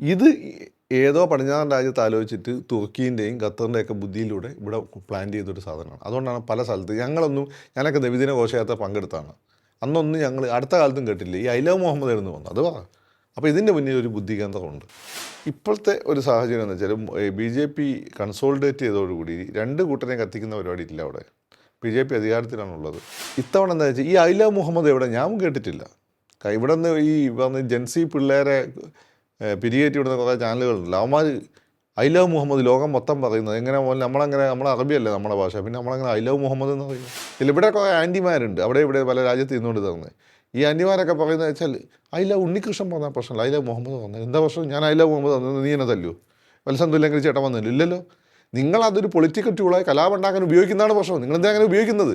ഇത് ഏതോ പടിഞ്ഞാറൻ രാജ്യത്ത് ആലോചിച്ചിട്ട് തുർക്കീന്റെയും ഖത്തറിന്റെയൊക്കെ ബുദ്ധിയിലൂടെ ഇവിടെ പ്ലാൻ ചെയ്തൊരു സാധനമാണ്. അതുകൊണ്ടാണ് പല സ്ഥലത്ത് ഞങ്ങളൊന്നും ഞാനൊക്കെ നബിദിന ഘോഷയാത്ര പങ്കെടുത്താണ്. അന്നൊന്നും ഞങ്ങൾ അടുത്ത കാലത്തും കേട്ടില്ല. ഈ ഐ മുഹമ്മദ് എന്ന് വന്നു അത് പറ അപ്പോൾ ഇതിന്റെ മുന്നിൽ ഒരു ബുദ്ധി കേന്ദ്രമുണ്ട് ഇപ്പോഴത്തെ ഒരു സാഹചര്യം എന്ന് വെച്ചാൽ ബി ജെ പി കൺസോൾഡേറ്റ് ചെയ്തതോടുകൂടി രണ്ട് കൂട്ടരെ കത്തിക്കുന്ന പരിപാടി ഇല്ല അവിടെ. ബി ജെ പി അധികാരത്തിലാണുള്ളത്. ഇത്തവണ എന്താ വെച്ചാൽ ഈ ഐ മുഹമ്മദ് എവിടെ? ഞാനും കേട്ടിട്ടില്ല. ഇവിടെ നിന്ന് ഈ പറഞ്ഞ ജെൻസി പിള്ളേരെ ഏഹ്, പിരികേറ്റി വിടുന്ന കുറേ ചാനലുകളുണ്ട്. അവന്മാർ ഐ ലവ് മുഹമ്മദ് ലോകം മൊത്തം പറയുന്നത്. എങ്ങനെ പോലെ നമ്മളങ്ങനെ നമ്മളെ അറബിയല്ലേ നമ്മുടെ ഭാഷ. പിന്നെ നമ്മളങ്ങനെ ഐ ലവ് മുഹമ്മദ് എന്ന് പറയുന്നത്. ഇല്ല ഇവിടെ കുറേ ആന്റിമാരുണ്ട്. അവിടെ ഇവിടെ പല രാജ്യത്ത് ഇന്നുകൊണ്ട് തരുന്നത് ഈ ആന്റിമാരൊക്കെ പറയുന്നത് വെച്ചാൽ ഐ ലവ് ഉണ്ണികൃഷ്ണൻ പറഞ്ഞ പ്രശ്നമല്ല. ഐ ലവ് മുഹമ്മദ് പറഞ്ഞത് എന്താ പ്രശ്നം? ഞാൻ ഐ ലവ് മുഹമ്മദ് പറഞ്ഞത് നീ എന്നെ തല്ലു വത്സന്തുല്ലെങ്കിൽ ചേട്ടൻ വന്നില്ല ഇല്ലല്ലോ നിങ്ങളതൊരു പൊളിറ്റിക്കൽ ടൂളായി കലാപുണ്ടാക്കാൻ ഉപയോഗിക്കുന്നതാണ് പ്രശ്നം. നിങ്ങളെന്താ അങ്ങനെ ഉപയോഗിക്കുന്നത്?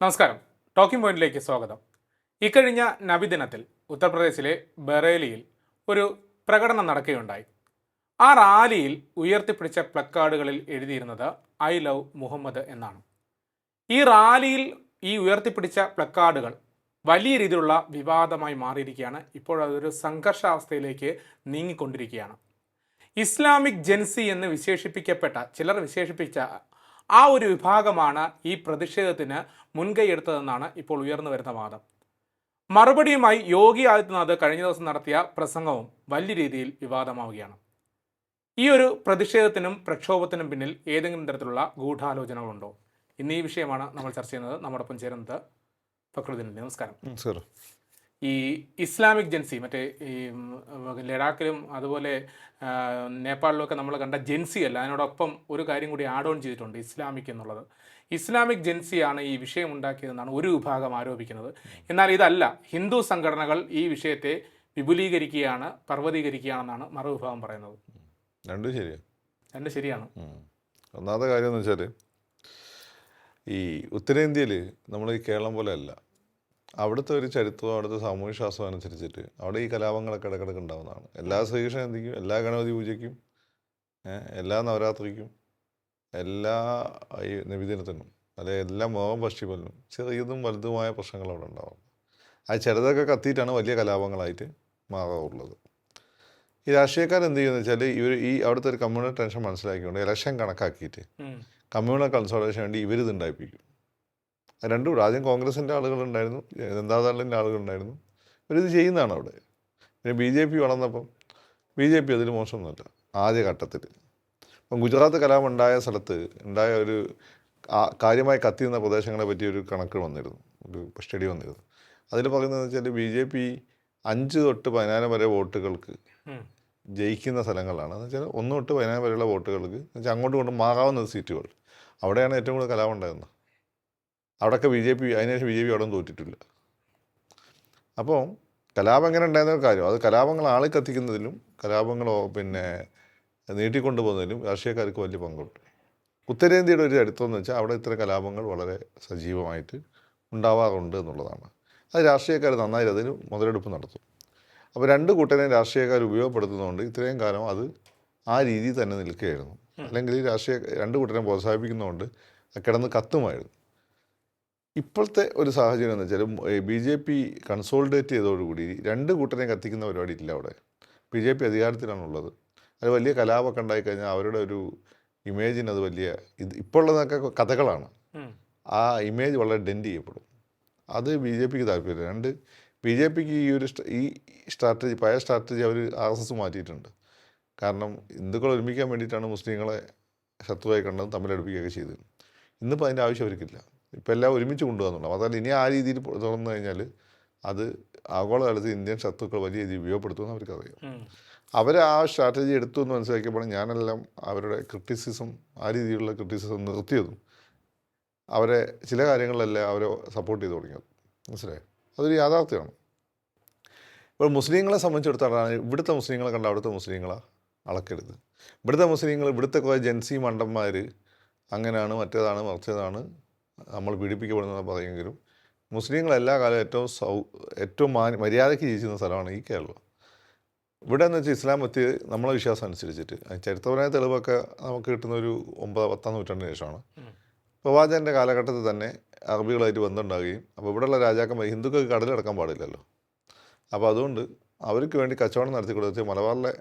നമസ്കാരം. ടോക്കിംഗ് പോയിന്റിലേക്ക് സ്വാഗതം. ഇക്കഴിഞ്ഞ നബിദിനത്തിൽ ഉത്തർപ്രദേശിലെ ബറേലിയിൽ ഒരു പ്രകടനം നടക്കുകയുണ്ടായി. ആ റാലിയിൽ ഉയർത്തിപ്പിടിച്ച പ്ലക്കാർഡുകളിൽ എഴുതിയിരുന്നത് ഐ ലവ് മുഹമ്മദ് എന്നാണ്. ഈ റാലിയിൽ ഈ ഉയർത്തിപ്പിടിച്ച പ്ലക്കാർഡുകൾ വലിയ രീതിയിലുള്ള വിവാദമായി മാറിയിരിക്കുകയാണ്. ഇപ്പോൾ അതൊരു സംഘർഷാവസ്ഥയിലേക്ക് നീങ്ങിക്കൊണ്ടിരിക്കുകയാണ്. ഇസ്ലാമിക് ജെൻസി എന്ന് വിശേഷിപ്പിക്കപ്പെട്ട ചിലർ വിശേഷിപ്പിച്ച ആ ഒരു വിഭാഗമാണ് ഈ പ്രതിഷേധത്തിന് മുൻകൈയെടുത്തതെന്നാണ് ഇപ്പോൾ ഉയർന്നു വരുന്ന വാദം. മറുപടിയുമായി യോഗി ആദിത്യനാഥ് കഴിഞ്ഞ ദിവസം നടത്തിയ പ്രസംഗവും വലിയ രീതിയിൽ വിവാദമാവുകയാണ്. ഈ ഒരു പ്രതിഷേധത്തിനും പ്രക്ഷോഭത്തിനും പിന്നിൽ ഏതെങ്കിലും തരത്തിലുള്ള ഗൂഢാലോചനകളുണ്ടോ? ഇന്ന് ഈ വിഷയമാണ് നമ്മൾ ചർച്ച ചെയ്യുന്നത്. നമ്മോടൊപ്പം ചേരുന്നത് ഫക്രുദ്ദീൻ. നമസ്കാരം. സാർ ഈ ഇസ്ലാമിക് ജെൻസി മറ്റേ ഈ ലഡാക്കിലും അതുപോലെ നേപ്പാളിലുമൊക്കെ നമ്മൾ കണ്ട ജെൻസി അല്ല അതിനോടൊപ്പം ഒരു കാര്യം കൂടി ആഡ് ഓൺ ചെയ്തിട്ടുണ്ട് ഇസ്ലാമിക് എന്നുള്ളത്. ഇസ്ലാമിക് ജെൻസിയാണ് ഈ വിഷയം ഉണ്ടാക്കിയതെന്നാണ് ഒരു വിഭാഗം ആരോപിക്കുന്നത്. എന്നാൽ ഇതല്ല ഹിന്ദു സംഘടനകൾ ഈ വിഷയത്തെ വിപുലീകരിക്കുകയാണ് പർവതീകരിക്കുകയാണെന്നാണ് മറുവിഭാഗം പറയുന്നത്. രണ്ടും ശരിയാണ് രണ്ടും ശരിയാണ്. ഒന്നാമത്തെ കാര്യം എന്ന് വെച്ചാൽ ഈ ഉത്തരേന്ത്യയിൽ നമ്മൾ ഈ കേരളം പോലെ അല്ല. അവിടുത്തെ ഒരു ചരിത്രവും അവിടുത്തെ സാമൂഹ്യ ശാസ്ത്രം അനുസരിച്ചിട്ട് അവിടെ ഈ കലാപങ്ങളൊക്കെ ഇടക്കിടക്ക് ഉണ്ടാകുന്നതാണ് എല്ലാ ശ്രീകൃഷ്ണ ജയന്തിക്കും എല്ലാ ഗണപതി പൂജയ്ക്കും എല്ലാ നവരാത്രിക്കും എല്ലാ ഈ നബിദിനത്തിനും അല്ലെ എല്ലാ മോഹം ഫെസ്റ്റിവലിനും ചെറിയതും വലുതുമായ പ്രശ്നങ്ങൾ അവിടെ ഉണ്ടാവും. ആ ചെറുതൊക്കെ കത്തിയിട്ടാണ് വലിയ കലാപങ്ങളായിട്ട് മാറാറുള്ളത്. ഈ രാഷ്ട്രീയക്കാർ എന്ത് ചെയ്യുന്നത് വെച്ചാൽ ഇവർ ഈ അവിടുത്തെ ഒരു കമ്മ്യൂണൽ ടെൻഷൻ മനസ്സിലാക്കിക്കൊണ്ട് ഇലക്ഷൻ കണക്കാക്കിയിട്ട്. കമ്മ്യൂണൽ കൺസോൾട്ടേഷൻ വേണ്ടി ഇവരിത് ഉണ്ടായിപ്പിക്കും. രണ്ടും കൂടെ. ആദ്യം കോൺഗ്രസിന്റെ ആളുകളുണ്ടായിരുന്നു. ജനതാദളിന്റെ ആളുകളുണ്ടായിരുന്നു. ഇവരിത് ചെയ്യുന്നതാണ് അവിടെ. പിന്നെ ബി ജെ പി വളർന്നപ്പം ബി ജെ പി അതിൽ മോശമൊന്നുമല്ല. ആദ്യ ഘട്ടത്തിൽ ഇപ്പം ഗുജറാത്ത് കലാപം ഉണ്ടായ സ്ഥലത്ത് ഉണ്ടായ ഒരു കാര്യമായി കത്തിയുന്ന പ്രദേശങ്ങളെ പറ്റി ഒരു കണക്ക് വന്നിരുന്നു. ഒരു സ്റ്റഡി വന്നിരുന്നു. അതിൽ പറയുന്നതെന്ന് വെച്ചാൽ ബി ജെ പി അഞ്ച് തൊട്ട് പതിനായിരം വരെ വോട്ടുകൾക്ക് ജയിക്കുന്ന സ്ഥലങ്ങളാണ്. എന്ന് വെച്ചാൽ ഒന്ന് തൊട്ട് പതിനായിരം വരെയുള്ള വോട്ടുകൾക്ക് എന്ന് വെച്ചാൽ അങ്ങോട്ടും ഇങ്ങോട്ടും മാറാവുന്ന സീറ്റുകൾ. അവിടെയാണ് ഏറ്റവും കൂടുതൽ കലാപം ഉണ്ടാകുന്നത് അവിടെയൊക്കെ ബി ജെ പി അതിനുശേഷം ബി ജെ പി അവിടെ തോറ്റിട്ടില്ല. അപ്പോൾ കലാപം എങ്ങനെ ഉണ്ടായിരുന്ന ഒരു കാര്യം അത് കലാപങ്ങൾ ആളെ കത്തിക്കുന്നതിലും കലാപങ്ങളോ പിന്നെ നീട്ടിക്കൊണ്ടുപോകുന്നതിലും രാഷ്ട്രീയക്കാർക്ക് വലിയ പങ്കുണ്ട്. ഉത്തരേന്ത്യയുടെ ഒരു ചരിത്രം എന്ന് വെച്ചാൽ അവിടെ ഇത്തരം കലാപങ്ങൾ വളരെ സജീവമായിട്ട് ഉണ്ടാവാറുണ്ട് എന്നുള്ളതാണ്. അത് രാഷ്ട്രീയക്കാർ നന്നായി അതിന് മുതലെടുപ്പ് നടത്തും. അപ്പോൾ രണ്ട് കൂട്ടരെയും രാഷ്ട്രീയക്കാർ ഉപയോഗപ്പെടുത്തുന്നതുകൊണ്ട് ഇത്രയും കാലം അത് ആ രീതിയിൽ തന്നെ നിൽക്കുകയായിരുന്നു. അല്ലെങ്കിൽ രാഷ്ട്രീയ രണ്ട് കൂട്ടരെയും പ്രോത്സാഹിപ്പിക്കുന്നതുകൊണ്ട് കിടന്ന് കത്തുമായിരുന്നു. ഇപ്പോഴത്തെ ഒരു സാഹചര്യം എന്ന് വെച്ചാൽ ബി ജെ പി കൺസോളിഡേറ്റ് ചെയ്തതോടുകൂടി രണ്ട് കൂട്ടരെയും കത്തിക്കുന്ന പരിപാടി ഇല്ല അവിടെ. ബി ജെ പി അധികാരത്തിലാണുള്ളത്. അത് വലിയ കലാപമൊക്കെ ഉണ്ടായിക്കഴിഞ്ഞാൽ അവരുടെ ഒരു ഇമേജിന് അത് വലിയ ഇത് ഇപ്പോൾ ഉള്ളതൊക്കെ കഥകളാണ്. ആ ഇമേജ് വളരെ ഡെൻഡ് ചെയ്യപ്പെടും. അത് ബി ജെ പിക്ക് താല്പര്യം രണ്ട് ബി ജെ പിക്ക് ഈ ഒരു ഈ സ്ട്രാറ്റജി പഴയ സ്ട്രാറ്റജി അവർ ആർ എസ് എസ് മാറ്റിയിട്ടുണ്ട്. കാരണം ഹിന്ദുക്കൾ ഒരുമിക്കാൻ വേണ്ടിയിട്ടാണ് മുസ്ലിങ്ങളെ ശത്രുവായി കണ്ടത് തമ്മിലടുപ്പിക്കുകയൊക്കെ ചെയ്തത്. ഇന്നിപ്പോൾ അതിന്റെ ആവശ്യം അവർക്കില്ല. ഇപ്പം എല്ലാം ഒരുമിച്ച് കൊണ്ടുവന്നുള്ളൂ അതല്ല ഇനി ആ രീതിയിൽ തുറന്നു കഴിഞ്ഞാൽ അത് ആഗോളതലത്തിൽ ഇന്ത്യൻ ശത്രുക്കൾ വലിയ രീതിയിൽ ഉപയോഗപ്പെടുത്തുമെന്ന് അവർക്കറിയാം. അവർ ആ സ്ട്രാറ്റജി എടുത്തു എന്ന് മനസ്സിലാക്കിയപ്പോൾ ഞാനെല്ലാം അവരുടെ ക്രിറ്റിസിസം ആ രീതിയിലുള്ള ക്രിറ്റിസിസം നിർത്തിയതും അവരെ ചില കാര്യങ്ങളിലെല്ലാം അവരെ സപ്പോർട്ട് ചെയ്ത് തുടങ്ങിയത്. മനസ്സിലായോ? അതൊരു യാഥാർത്ഥ്യമാണ്. ഇപ്പോൾ മുസ്ലിങ്ങളെ സംബന്ധിച്ചിടത്തോളം ഇവിടുത്തെ മുസ്ലിങ്ങളെ കണ്ട അവിടുത്തെ മുസ്ലിങ്ങളെ അളക്കരുത്. ഇവിടുത്തെ മുസ്ലിങ്ങൾ ഇവിടുത്തെ കുറേ ജൻസി മണ്ടന്മാർ അങ്ങനെയാണ് മറ്റേതാണ് മറിച്ചതാണ് നമ്മൾ പീഡിപ്പിക്കപ്പെടുന്നതെന്ന് പറയുമെങ്കിലും മുസ്ലിങ്ങൾ എല്ലാ കാലവും ഏറ്റവും സൗ ഏറ്റവും മാ മര്യാദയ്ക്ക് ജീവിക്കുന്ന സ്ഥലമാണ് ഈ കേരളം. ഇവിടെ എന്ന് വെച്ചാൽ ഇസ്ലാം എത്തി നമ്മളെ വിശ്വാസം അനുസരിച്ചിട്ട് ചരിത്രപരമായ തെളിവൊക്കെ നമുക്ക് കിട്ടുന്ന ഒരു ഒമ്പത് പത്താം നൂറ്റാണ്ടിന് ശേഷമാണ്. പ്രവാചകന്റെ കാലഘട്ടത്തിൽ തന്നെ അറബികളായിട്ട് ബന്ധമുണ്ടാകുകയും അപ്പോൾ ഇവിടെയുള്ള രാജാക്കന്മാർ ഹിന്ദുക്കൾക്ക് കടലിടക്കാൻ പാടില്ലല്ലോ. അപ്പോൾ അതുകൊണ്ട് അവർക്ക് വേണ്ടി കച്ചവടം നടത്തിക്കൊടുത്ത് മലബാറിലെ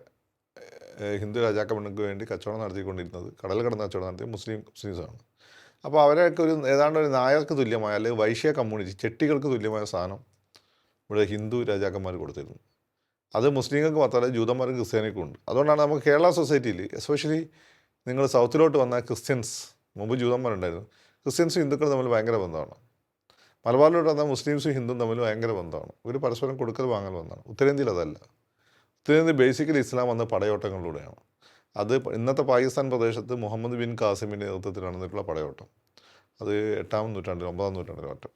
ഹിന്ദു രാജാക്കന്മാർക്ക് വേണ്ടി കച്ചവടം നടത്തിക്കൊണ്ടിരുന്നത് കടൽ കടന്ന് കച്ചവടം നടത്തിയ മുസ്ലിം മുസ്ലിംസാണ്. അപ്പോൾ അവരെയൊക്കെ ഒരു ഏതാണ്ട് ഒരു നായർക്ക് തുല്യമായ അല്ലെങ്കിൽ വൈശ്യ കമ്മ്യൂണിറ്റി ചെട്ടികൾക്ക് തുല്യമായ സാധനം ഇവിടെ ഹിന്ദു രാജാക്കന്മാർ കൊടുത്തിരുന്നു. അത് മുസ്ലിങ്ങൾക്ക് മാത്രമല്ല ജൂതന്മാർക്ക് ക്രിസ്ത്യാനിക്കും ഉണ്ട്. അതുകൊണ്ടാണ് നമുക്ക് കേരള സൊസൈറ്റിയിൽ എസ്പെഷ്യലി നിങ്ങൾ സൗത്തിലോട്ട് വന്ന ക്രിസ്ത്യൻസ് മുമ്പ് ജൂതന്മാരുണ്ടായിരുന്നു ക്രിസ്ത്യൻസും ഹിന്ദുക്കളും തമ്മിൽ ഭയങ്കര ബന്ധമാണ്. മലബാറിലോട്ട് വന്നാൽ മുസ്ലിംസും ഹിന്ദുവും തമ്മിൽ ഭയങ്കര ബന്ധമാണ്. ഇവർ പരസ്പരം കൊടുക്കൽ വാങ്ങൽ ബന്ധമാണ് ഉത്തരേന്ത്യയിൽ അതല്ല. ഉത്തരേന്ത്യ ബേസിക്കലി ഇസ്ലാം വന്ന പടയോട്ടങ്ങളിലൂടെയാണ്. അത് ഇന്നത്തെ പാകിസ്ഥാൻ പ്രദേശത്ത് മുഹമ്മദ് ബിൻ കാസിമിന്റെ നേതൃത്വത്തിൽ നടന്നിട്ടുള്ള പടയോട്ടം. അത് എട്ടാം നൂറ്റാണ്ടിൽ ഒമ്പതാം നൂറ്റാണ്ടിൽ മറ്റും.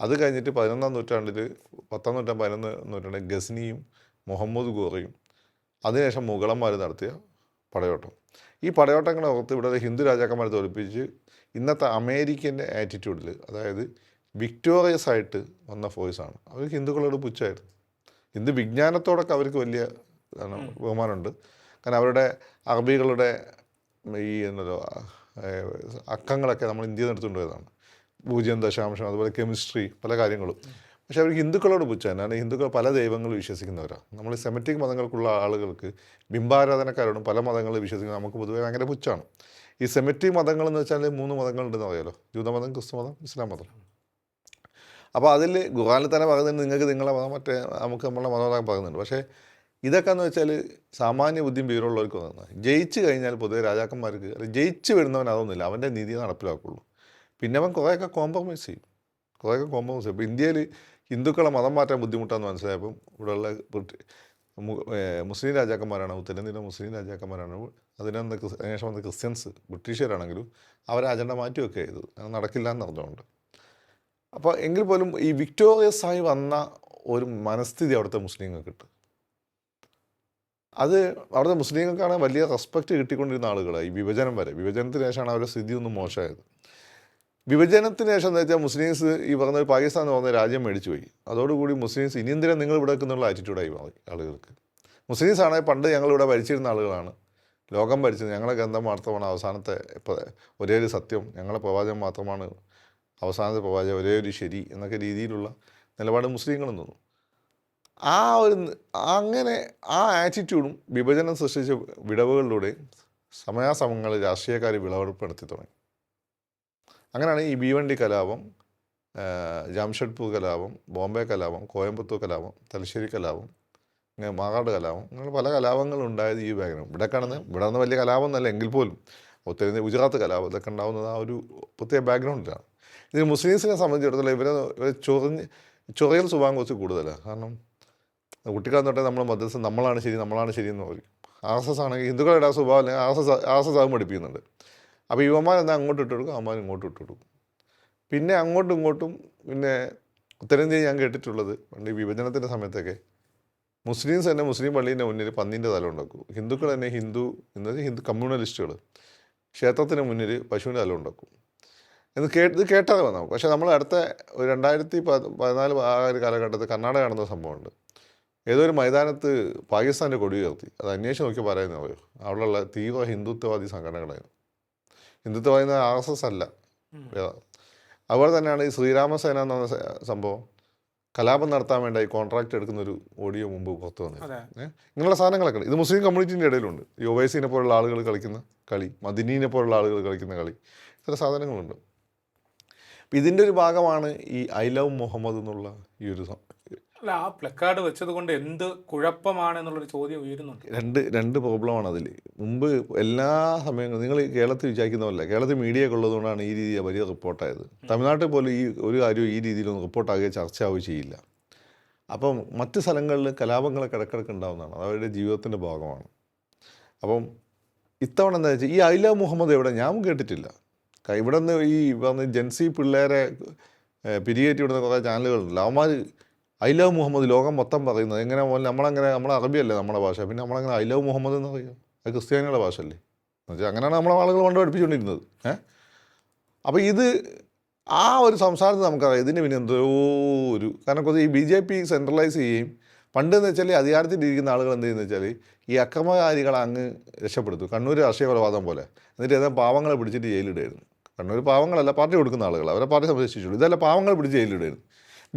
അത് കഴിഞ്ഞിട്ട് പതിനൊന്നാം നൂറ്റാണ്ടിൽ പത്താം നൂറ്റാണ്ട് പതിനൊന്ന് നൂറ്റാണ്ടിൽ ഗസ്നിയും മുഹമ്മദ് ഗോറയും അതിനുശേഷം മുഗളന്മാർ നടത്തിയ പടയോട്ടം. ഈ പടയോട്ടങ്ങളകത്ത് ഇവിടെ ഹിന്ദു രാജാക്കന്മാരെ തോൽപ്പിച്ച് ഇന്നത്തെ അമേരിക്കന്റെ ആറ്റിറ്റ്യൂഡിൽ അതായത് വിക്ടോറിയസ് ആയിട്ട് വന്ന ഫോഴ്സാണ് അവർ ഹിന്ദുക്കളോട് പുച്ഛമായിരുന്നു ഹിന്ദു വിജ്ഞാനത്തോടൊക്കെ അവർക്ക് വലിയ ബഹുമാനമുണ്ട്. കാരണം അവരുടെ അറബികളുടെ ഈ എന്നല്ലോ അക്കങ്ങളൊക്കെ നമ്മൾ ഇന്ത്യയിൽ നിന്ന് പോയതാണ്. പൂജ്യം ദശാംശം അതുപോലെ കെമിസ്ട്രി പല കാര്യങ്ങളും. പക്ഷെ അവർ ഹിന്ദുക്കളോട് പുച്ഛാണ് കാരണം ഹിന്ദുക്കൾ പല ദൈവങ്ങൾ വിശ്വസിക്കുന്നവരാണ് നമ്മൾ സെമറ്റിക് മതങ്ങൾക്കുള്ള ആളുകൾക്ക് ബിംബാരാധനക്കാരോടും പല മതങ്ങൾ വിശ്വസിക്കുന്ന നമുക്ക് പൊതുവെ ഭയങ്കര പുച്ഛാണ് ഈ സെമറ്റിക് മതങ്ങൾ എന്ന് വെച്ചാൽ മൂന്ന് മതങ്ങളുണ്ടെന്ന് അറിയാലോ. ജൂതമതം ക്രിസ്തു മതം ഇസ്ലാം മതം. അപ്പോൾ അതിൽ ഖുറാനിൽ തന്നെ പറയുന്നുണ്ട് നിങ്ങൾക്ക് നിങ്ങളെ മതം മറ്റേ നമുക്ക് നമ്മളെ മതം പറയുന്നുണ്ട്. പക്ഷേ ഇതൊക്കെ എന്ന് വെച്ചാൽ സാമാന്യ ബുദ്ധിയും വിവരമുള്ളവർക്ക് വന്നത് ജയിച്ചു കഴിഞ്ഞാൽ പൊതുവെ രാജാക്കന്മാർക്ക് ജയിച്ചു വരുന്നവൻ അതൊന്നുമില്ല. അവന്റെ നീതി നടപ്പിലാക്കുള്ളൂ. പിന്നെ അവൻ കുറേയൊക്കെ കോംപ്രമൈസ് ചെയ്യും. കുറേയൊക്കെ കോംപ്രമൈസ് ചെയ്യും. ഇപ്പോൾ ഇന്ത്യയിൽ ഹിന്ദുക്കളെ മതം മാറ്റാൻ ബുദ്ധിമുട്ടാന്ന് മനസ്സിലായപ്പം ഇവിടെയുള്ള മുസ്ലിം രാജാക്കന്മാരാണ് ഉത്തരേന്ത്യയിലെ മുസ്ലിം രാജാക്കന്മാരാണ്. അതിനന്ന് അതിനുശേഷം വന്ന ക്രിസ്ത്യൻസ് ബ്രിട്ടീഷുകാരാണെങ്കിലും അവരെ അജണ്ട മാറ്റുകയൊക്കെ ചെയ്തു. അത് നടക്കില്ല എന്ന് അറിഞ്ഞുകൊണ്ട്. അപ്പോൾ എങ്കിൽ പോലും ഈ വിക്ടോറിയസ് ആയി വന്ന ഒരു മനസ്ഥിതി അവിടുത്തെ മുസ്ലിങ്ങൾക്ക് കിട്ടും. അത് അവിടുത്തെ മുസ്ലിങ്ങൾക്കാണ് വലിയ റെസ്പെക്റ്റ് കിട്ടിക്കൊണ്ടിരുന്ന ആളുകൾ ഈ വിഭജനം വരെ. വിഭജനത്തിന് ശേഷമാണ് അവരുടെ സ്ഥിതി ഒന്ന് മോശമായത്. വിഭജനത്തിന് ശേഷം എന്താ വെച്ചാൽ മുസ്ലിംസ് ഈ പറഞ്ഞ പാകിസ്ഥാൻ എന്ന് പറഞ്ഞ രാജ്യം മേടിച്ചു പോയി. അതോടുകൂടി മുസ്ലിംസ് ഇനി എന്തിനാ നിങ്ങൾ ഇവിടെ നിൽക്കുന്നുള്ള ആറ്റിറ്റ്യൂഡായി മാറി ആളുകൾക്ക്. മുസ്ലിംസ് ആണെങ്കിൽ പണ്ട് ഞങ്ങളിവിടെ ഭരിച്ചിരുന്ന ആളുകളാണ്. ലോകം ഭരിച്ചത്. ഞങ്ങളെ ഗന്ധം മാത്രമാണ് അവസാനത്തെ ഒരേ ഒരു സത്യം. ഞങ്ങളെ പ്രവാചകം മാത്രമാണ് അവസാനത്തെ പ്രവാചകം ഒരേ ഒരു ശരി എന്നൊക്കെ രീതിയിലുള്ള നിലപാട് മുസ്ലിങ്ങളും തോന്നും ആ ഒരു അങ്ങനെ ആ ആറ്റിറ്റ്യൂഡും വിഭജനം സൃഷ്ടിച്ച വിടവുകളിലൂടെ സമയാസമങ്ങളിൽ രാഷ്ട്രീയക്കാർ വിളവെടുപ്പെടുത്തി തുടങ്ങി. അങ്ങനെയാണ് ഈ ഭീവണ്ടി കലാപം ജാംഷഡ്പൂർ കലാപം ബോംബെ കലാപം കോയമ്പത്തൂർ കലാപം തലശ്ശേരി കലാപം ഇങ്ങനെ മാറാട് കലാപം അങ്ങനെ പല കലാപങ്ങളും ഉണ്ടായത് ഈ ബാക്ക്ഗ്രൗണ്ട്. ഇവിടെ കാണുന്ന ഇവിടെ നിന്ന് വലിയ കലാപം എന്നല്ല എങ്കിൽ പോലും ഒത്തിരി ഗുജറാത്ത് കലാപം ഇതൊക്കെ ഉണ്ടാകുന്നത് ആ ഒരു പ്രത്യേക ബാക്ക്ഗ്രൗണ്ടിലാണ്. ഇത് മുസ്ലിംസിനെ സംബന്ധിച്ചിടത്തോളം ഇവരെ ഇവരെ ചൊറിഞ്ഞ് ചൊറിയൽ സ്വഭാവം കുറച്ച് കൂടുതലാണ്. കാരണം കുട്ടിക്കാലം തൊട്ടേ നമ്മൾ മദ്രസ നമ്മളാണ് ശരി നമ്മളാണ് ശരി എന്ന് പറയും ആർ എസ് എസ് ആണെങ്കിൽ ഹിന്ദുക്കളുടെ ആ സ്വഭാവം അല്ലെങ്കിൽ R S S R S S പഠിപ്പിക്കുന്നുണ്ട്. അപ്പോൾ യുവമാർ എന്നാൽ അങ്ങോട്ട് ഇട്ട് കൊടുക്കും അവന്മാർ ഇങ്ങോട്ട് ഇട്ട് കൊടുക്കും. പിന്നെ അങ്ങോട്ടും ഇങ്ങോട്ടും പിന്നെ ഉത്തരേന്ത്യയിൽ ഞാൻ കേട്ടിട്ടുള്ളത് പണ്ട് വിഭജനത്തിന്റെ സമയത്തൊക്കെ മുസ്ലിംസ് തന്നെ മുസ്ലിം പള്ളീന്റെ മുന്നിൽ പന്നീന്റെ തല ഉണ്ടാക്കും. ഹിന്ദുക്കൾ തന്നെ ഹിന്ദു എന്ന് വെച്ചാൽ ഹിന്ദു കമ്മ്യൂണലിസ്റ്റുകൾ. ക്ഷേത്രത്തിന് മുന്നിൽ പശുവിന്റെ തല ഉണ്ടാക്കും. എന്ന് കേട്ട് കേട്ടാൽ നമുക്ക് പക്ഷേ നമ്മൾ അടുത്ത രണ്ടായിരത്തി പതിനാല് ആ ഒരു കാലഘട്ടത്തിൽ കർണാടക നടന്ന സംഭവമുണ്ട്. ഏതോ ഒരു മൈതാനത്ത് പാകിസ്ഥാന്റെ കൊടി ഉയർത്തി. അത് അന്വേഷിച്ച് നോക്കി പറയുന്നത് പറയൂ അവിടെയുള്ള തീവ്ര ഹിന്ദുത്വവാദി സംഘടനകളായിരുന്നു. ഹിന്ദുത്വവാദി ആർ എസ് എസ് അല്ല. അതുപോലെ തന്നെയാണ് ഈ ശ്രീരാമസേന എന്ന് പറഞ്ഞ സംഭവം. കലാപം നടത്താൻ വേണ്ടി ഈ കോൺട്രാക്ട് എടുക്കുന്ന ഒരു ഓഡിയോ മുമ്പ് പുറത്തു വന്നത് ഇങ്ങനെയുള്ള സാധനങ്ങളൊക്കെ ഇത് മുസ്ലിം കമ്മ്യൂണിറ്റിന്റെ ഇടയിലുണ്ട്. ഈ ഒവൈസിനെ പോലുള്ള ആളുകൾ കളിക്കുന്ന കളി മദിനീനെ പോലുള്ള ആളുകൾ കളിക്കുന്ന കളി ഇത്തരം സാധനങ്ങളുണ്ട്. അപ്പം ഇതിന്റെ ഒരു ഭാഗമാണ് ഈ ഐ ലവ് മുഹമ്മദ് എന്നുള്ള ഈ ഒരു അല്ല ആ പ്ലക്കാർഡ് വെച്ചത് കൊണ്ട് എന്ത് കുഴപ്പമാണ് എന്നുള്ളൊരു ചോദ്യം ഉയരുന്നുണ്ട്. രണ്ട് രണ്ട് പ്രോബ്ലമാണ് അതിൽ മുമ്പ് എല്ലാ സമയങ്ങളും നിങ്ങൾ കേരളത്തിൽ വിചാരിക്കുന്ന പോലെ കേരളത്തിൽ മീഡിയ ഒക്കെ ഉള്ളതുകൊണ്ടാണ് ഈ രീതി വലിയ റിപ്പോർട്ടായത്. തമിഴ്നാട്ടിൽ പോലും ഈ ഒരു കാര്യവും ഈ രീതിയിലൊന്നും റിപ്പോർട്ടാകുകയോ ചർച്ചയാവുകയോ ചെയ്യില്ല. അപ്പം മറ്റ് സ്ഥലങ്ങളിൽ കലാപങ്ങളൊക്കെ ഇടക്കിടക്ക് ഉണ്ടാവുന്നതാണ് അത് അവരുടെ ജീവിതത്തിന്റെ ഭാഗമാണ്. അപ്പം ഇത്തവണ എന്താ വെച്ചാൽ ഈ ഐല മുഹമ്മദ് എവിടെ? ഞാൻ കേട്ടിട്ടില്ല. ഇവിടെ നിന്ന് ഈ പറഞ്ഞ ജെൻസി പിള്ളേരെ പിരികേറ്റി വിടുന്ന കുറേ ചാനലുകളുണ്ടല്ലോ അവന്മാർ ഐ ലവ് മുഹമ്മദ് ലോകം മൊത്തം പറയുന്നത്. എങ്ങനെ നമ്മളങ്ങനെ നമ്മൾ അറബിയല്ലേ നമ്മുടെ ഭാഷ? പിന്നെ നമ്മളങ്ങനെ ഐ ലവ് മുഹമ്മദ് എന്ന് പറയുക അത് ക്രിസ്ത്യാനികളുടെ ഭാഷ അല്ലേ എന്ന് വെച്ചാൽ അങ്ങനെയാണ് നമ്മളെ ആളുകൾ കൊണ്ട് പഠിപ്പിച്ചുകൊണ്ടിരുന്നത് ഏഹ് അപ്പോൾ ഇത് ആ ഒരു സംസാരത്തിൽ നമുക്കറിയാം. ഇതിന് പിന്നെ എന്തോ ഒരു കാരണം ഈ ബി ജെ പി സെൻട്രലൈസ് ചെയ്യുകയും പണ്ട് എന്ന് വെച്ചാൽ അധികാരത്തിൽ ഇരിക്കുന്ന ആളുകൾ എന്ത് ചെയ്യുന്നത് വെച്ചാൽ ഈ അക്രമകാരികളെ അങ്ങ് രക്ഷപ്പെടുത്തും. കണ്ണൂർ രാഷ്ട്രീയ കൊലപാതകം പോലെ. എന്നിട്ട് ഏതാ പാവങ്ങളെ പിടിച്ചിട്ട് ജയിലിടുമായിരുന്നു കണ്ണൂർ പാവങ്ങളല്ല പാർട്ടി കൊടുക്കുന്ന ആളുകൾ അവരെ പാർട്ടി സംരക്ഷിച്ചുള്ളൂ ഇതല്ല പാവങ്ങളെ പിടിച്ച് ജയിലിടുന്നു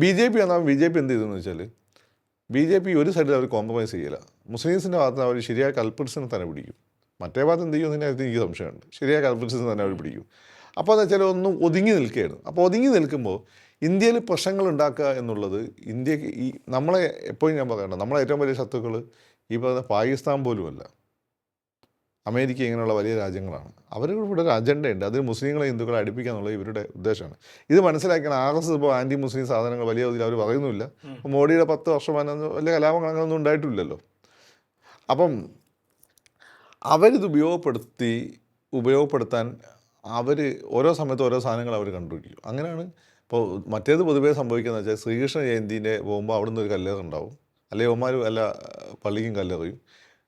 ബി ജെ പി എന്നാൽ ബി ജെ പി എന്ത് ചെയ്തെന്ന് വെച്ചാൽ ബി ജെ പി ഒരു സൈഡിൽ അവർ കോംപ്രമൈസ് ചെയ്യില്ല മുസ്ലിംസിന്റെ ഭാഗത്ത് അവർ ശരിയായ കൽപ്പിട്സിനെ തന്നെ പിടിക്കും. മറ്റേ ഭാഗത്ത് എന്ത് ചെയ്യുമെന്നതിനെ അതിനകത്ത് എനിക്ക് സംശയമുണ്ട്. ശരിയായ കൽപ്പിട്സിനെ തന്നെ അവർ പിടിക്കും. അപ്പോൾ എന്ന് വെച്ചാൽ ഒന്നും ഒതുങ്ങി നിൽക്കുകയാണ്. അപ്പോൾ ഒതുങ്ങി നിൽക്കുമ്പോൾ ഇന്ത്യയിൽ പ്രശ്നങ്ങൾ ഉണ്ടാക്കുക എന്നുള്ളത് ഇന്ത്യയ്ക്ക് ഈ നമ്മളെ എപ്പോഴും ഞാൻ പറയണ്ട നമ്മളെ ഏറ്റവും വലിയ ശത്രുക്കൾ ഈ പറയുന്ന പാകിസ്ഥാൻ പോലുമല്ല. അമേരിക്ക ഇങ്ങനെയുള്ള വലിയ രാജ്യങ്ങളാണ്. അവരുടെ ഇവിടെ ഒരു അജണ്ടയുണ്ട്. അതിൽ മുസ്ലിങ്ങളെ ഹിന്ദുക്കളെ അടുപ്പിക്കുക എന്നുള്ളത് ഇവരുടെ ഉദ്ദേശമാണ്. ഇത് മനസ്സിലാക്കിയാണ് ആർ എസ് ഇപ്പോൾ ആന്റി മുസ്ലിം സാധനങ്ങൾ വലിയ തോതിൽ അവർ പറയുന്നില്ല മോഡിയുടെ പത്ത് വർഷം വലിയ കലാപങ്ങൾ അങ്ങനെയൊന്നും ഉണ്ടായിട്ടില്ലല്ലോ. അപ്പം അവരിത് ഉപയോഗപ്പെടുത്തി ഉപയോഗപ്പെടുത്താൻ അവർ ഓരോ സമയത്ത് ഓരോ സാധനങ്ങൾ അവർ കണ്ടുപിടിക്കും. അങ്ങനെയാണ് ഇപ്പോൾ മറ്റേത് പൊതുവേ സംഭവിക്കുന്നത് വെച്ചാൽ ശ്രീകൃഷ്ണ ജയന്തിന്റെ പോകുമ്പോൾ അവിടെ നിന്ന് ഒരു കല്ലേറുണ്ടാവും. അല്ലെങ്കിൽ ഒമാർ വല്ല പള്ളിക്കും കല്ലെറിയും.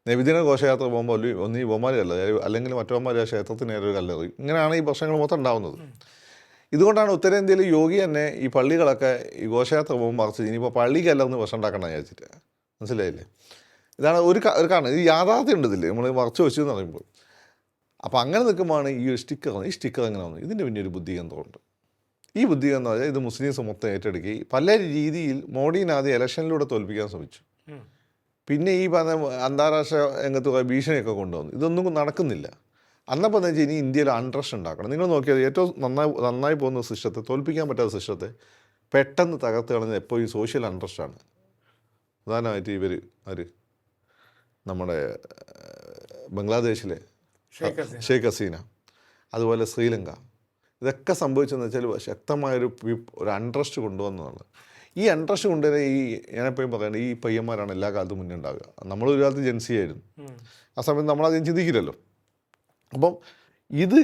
നബിദിന ഘോഷയാത്ര പോകുമ്പോൾ ഒന്ന് ബോമാരി അല്ല അല്ലെങ്കിൽ മറ്റോമാരി ആ ക്ഷേത്രത്തിന് നേരെ ഒരു കല്ലെറിയും ഇങ്ങനെയാണ് ഈ പ്രശ്നങ്ങൾ മൊത്തം ഉണ്ടാകുന്നത് ഇതുകൊണ്ടാണ് ഉത്തരേന്ത്യയിൽ യോഗി തന്നെ ഈ പള്ളികളൊക്കെ ഈ ഘോഷയാത്ര പോകുമ്പോൾ മറച്ച് ഇനിയിപ്പോൾ പള്ളി കല്ലെറിഞ്ഞ് പ്രശ്നം ഉണ്ടാക്കണം വിചാരിച്ചിട്ട്. മനസ്സിലായില്ലേ? ഇതാണ് ഒരു ഒരു കാരണം. ഇത് യാഥാർത്ഥ്യം ഉണ്ട് ഇതില്ലേ നമ്മൾ മറച്ചു വെച്ചു എന്ന് പറയുമ്പോൾ. അപ്പോൾ അങ്ങനെ നിൽക്കുമ്പോഴാണ് ഈ സ്റ്റിക്കർ ഈ സ്റ്റിക്കർ എങ്ങനെ വന്നു ഇതിന്റെ പിന്നെ ഒരു ബുദ്ധികേന്ദ്രമുണ്ട്. ഈ ബുദ്ധി എന്ന് പറഞ്ഞാൽ ഇത് മുസ്ലിംസ് മൊത്തം ഏറ്റെടുക്കുകയും പല രീതിയിൽ മോഡിനെ ആദ്യം ഇലക്ഷനിലൂടെ തോൽപ്പിക്കാൻ ശ്രമിച്ചു. പിന്നെ ഈ പറഞ്ഞ അന്താരാഷ്ട്ര രംഗത്ത് ഭീഷണിയൊക്കെ കൊണ്ടുവന്നു. ഇതൊന്നും നടക്കുന്നില്ല. അന്നപ്പോൾ എന്താ വെച്ചാൽ ഇനി ഇന്ത്യയിൽ അൺട്രസ്റ്റ് ഉണ്ടാക്കണം. നിങ്ങൾ നോക്കിയാൽ ഏറ്റവും നന്നായി നന്നായി പോകുന്ന സിസ്റ്റത്തെ തോൽപ്പിക്കാൻ പറ്റാത്ത സിസ്റ്റത്തെ പെട്ടെന്ന് തകർത്ത് കളഞ്ഞ എപ്പോഴും ഈ സോഷ്യൽ അൺട്രസ്റ്റാണ് പ്രധാനമായിട്ട് ഇവർ ആര്? നമ്മുടെ ബംഗ്ലാദേശിലെ ഷെയ്ഖ് ഹസീന. അതുപോലെ ശ്രീലങ്ക. ഇതൊക്കെ സംഭവിച്ചതെന്ന് വെച്ചാൽ ശക്തമായൊരു ഒരു അൺട്രസ്റ്റ് കൊണ്ടുവന്നതാണ്. ഈ ഇൻട്രസ്റ്റ് കൊണ്ടുവരുന്ന ഈ ഞാനെപ്പോഴും പറയുന്നത് ഈ പയ്യന്മാരാണ് എല്ലാ കാലത്തും മുന്നേ ഉണ്ടാവുക നമ്മൾ ഒരു കാലത്ത് ജെൻസി ആയിരുന്നു. ആ സമയത്ത് നമ്മളധികം ചിന്തിക്കില്ലല്ലോ. അപ്പം ഇത്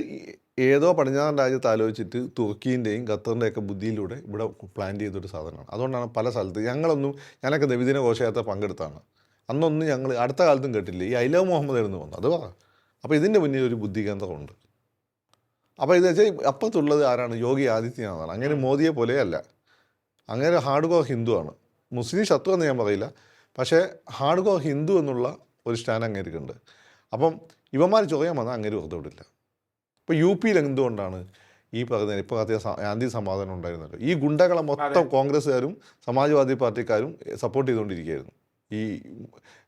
ഏതോ പടിഞ്ഞാറൻ രാജ്യത്ത് ആലോചിച്ചിട്ട് തുർക്കീന്റെയും ഖത്തറിന്റെയൊക്കെ ബുദ്ധിയിലൂടെ ഇവിടെ പ്ലാൻ ചെയ്തൊരു സാധനമാണ്. അതുകൊണ്ടാണ് പല സ്ഥലത്ത് ഞങ്ങളൊന്നും ഞാനൊക്കെ നബിദിന ഘോഷയാത്ര പങ്കെടുത്താണ്. അന്നൊന്നും ഞങ്ങൾ അടുത്ത കാലത്തും കേട്ടില്ല. ഈ ഐ ലവ് മുഹമ്മദ് എന്ന് വന്നു അത് പറ. അപ്പോൾ ഇതിന്റെ മുന്നിൽ ഒരു ബുദ്ധി കേന്ദ്രമുണ്ട് അപ്പോൾ ഇത് വെച്ചാൽ അപ്പത്തുള്ളത് ആരാണ്? യോഗി ആദിത്യനാഥാണ്. അങ്ങനെ മോദിയെ പോലെയല്ല. അങ്ങനെ ഹാർഡ് കോർ ആണ് മുസ്ലിം ശത്രു എന്ന് ഞാൻ പറയില്ല. പക്ഷേ ഹാർഡ് കോർ ഹിന്ദു എന്നുള്ള ഒരു സ്റ്റാൻഡ് അങ്ങേരിക്കുണ്ട്. അപ്പം ഇവന്മാർ ചൊറിയാൻ വന്നാൽ അങ്ങേര് വെറുതെ വിടില്ല. ഇപ്പോൾ യു പിയിൽ എന്തുകൊണ്ടാണ് ഈ പറയുന്നത് ഇപ്പോൾ അത്യാവശ്യം ഗാന്ധി സമാധാനം ഉണ്ടായിരുന്നല്ലോ? ഈ ഗുണ്ടകളെ മൊത്തം കോൺഗ്രസ്സുകാരും സമാജ്വാദി പാർട്ടിക്കാരും സപ്പോർട്ട് ചെയ്തുകൊണ്ടിരിക്കുകയായിരുന്നു. ഈ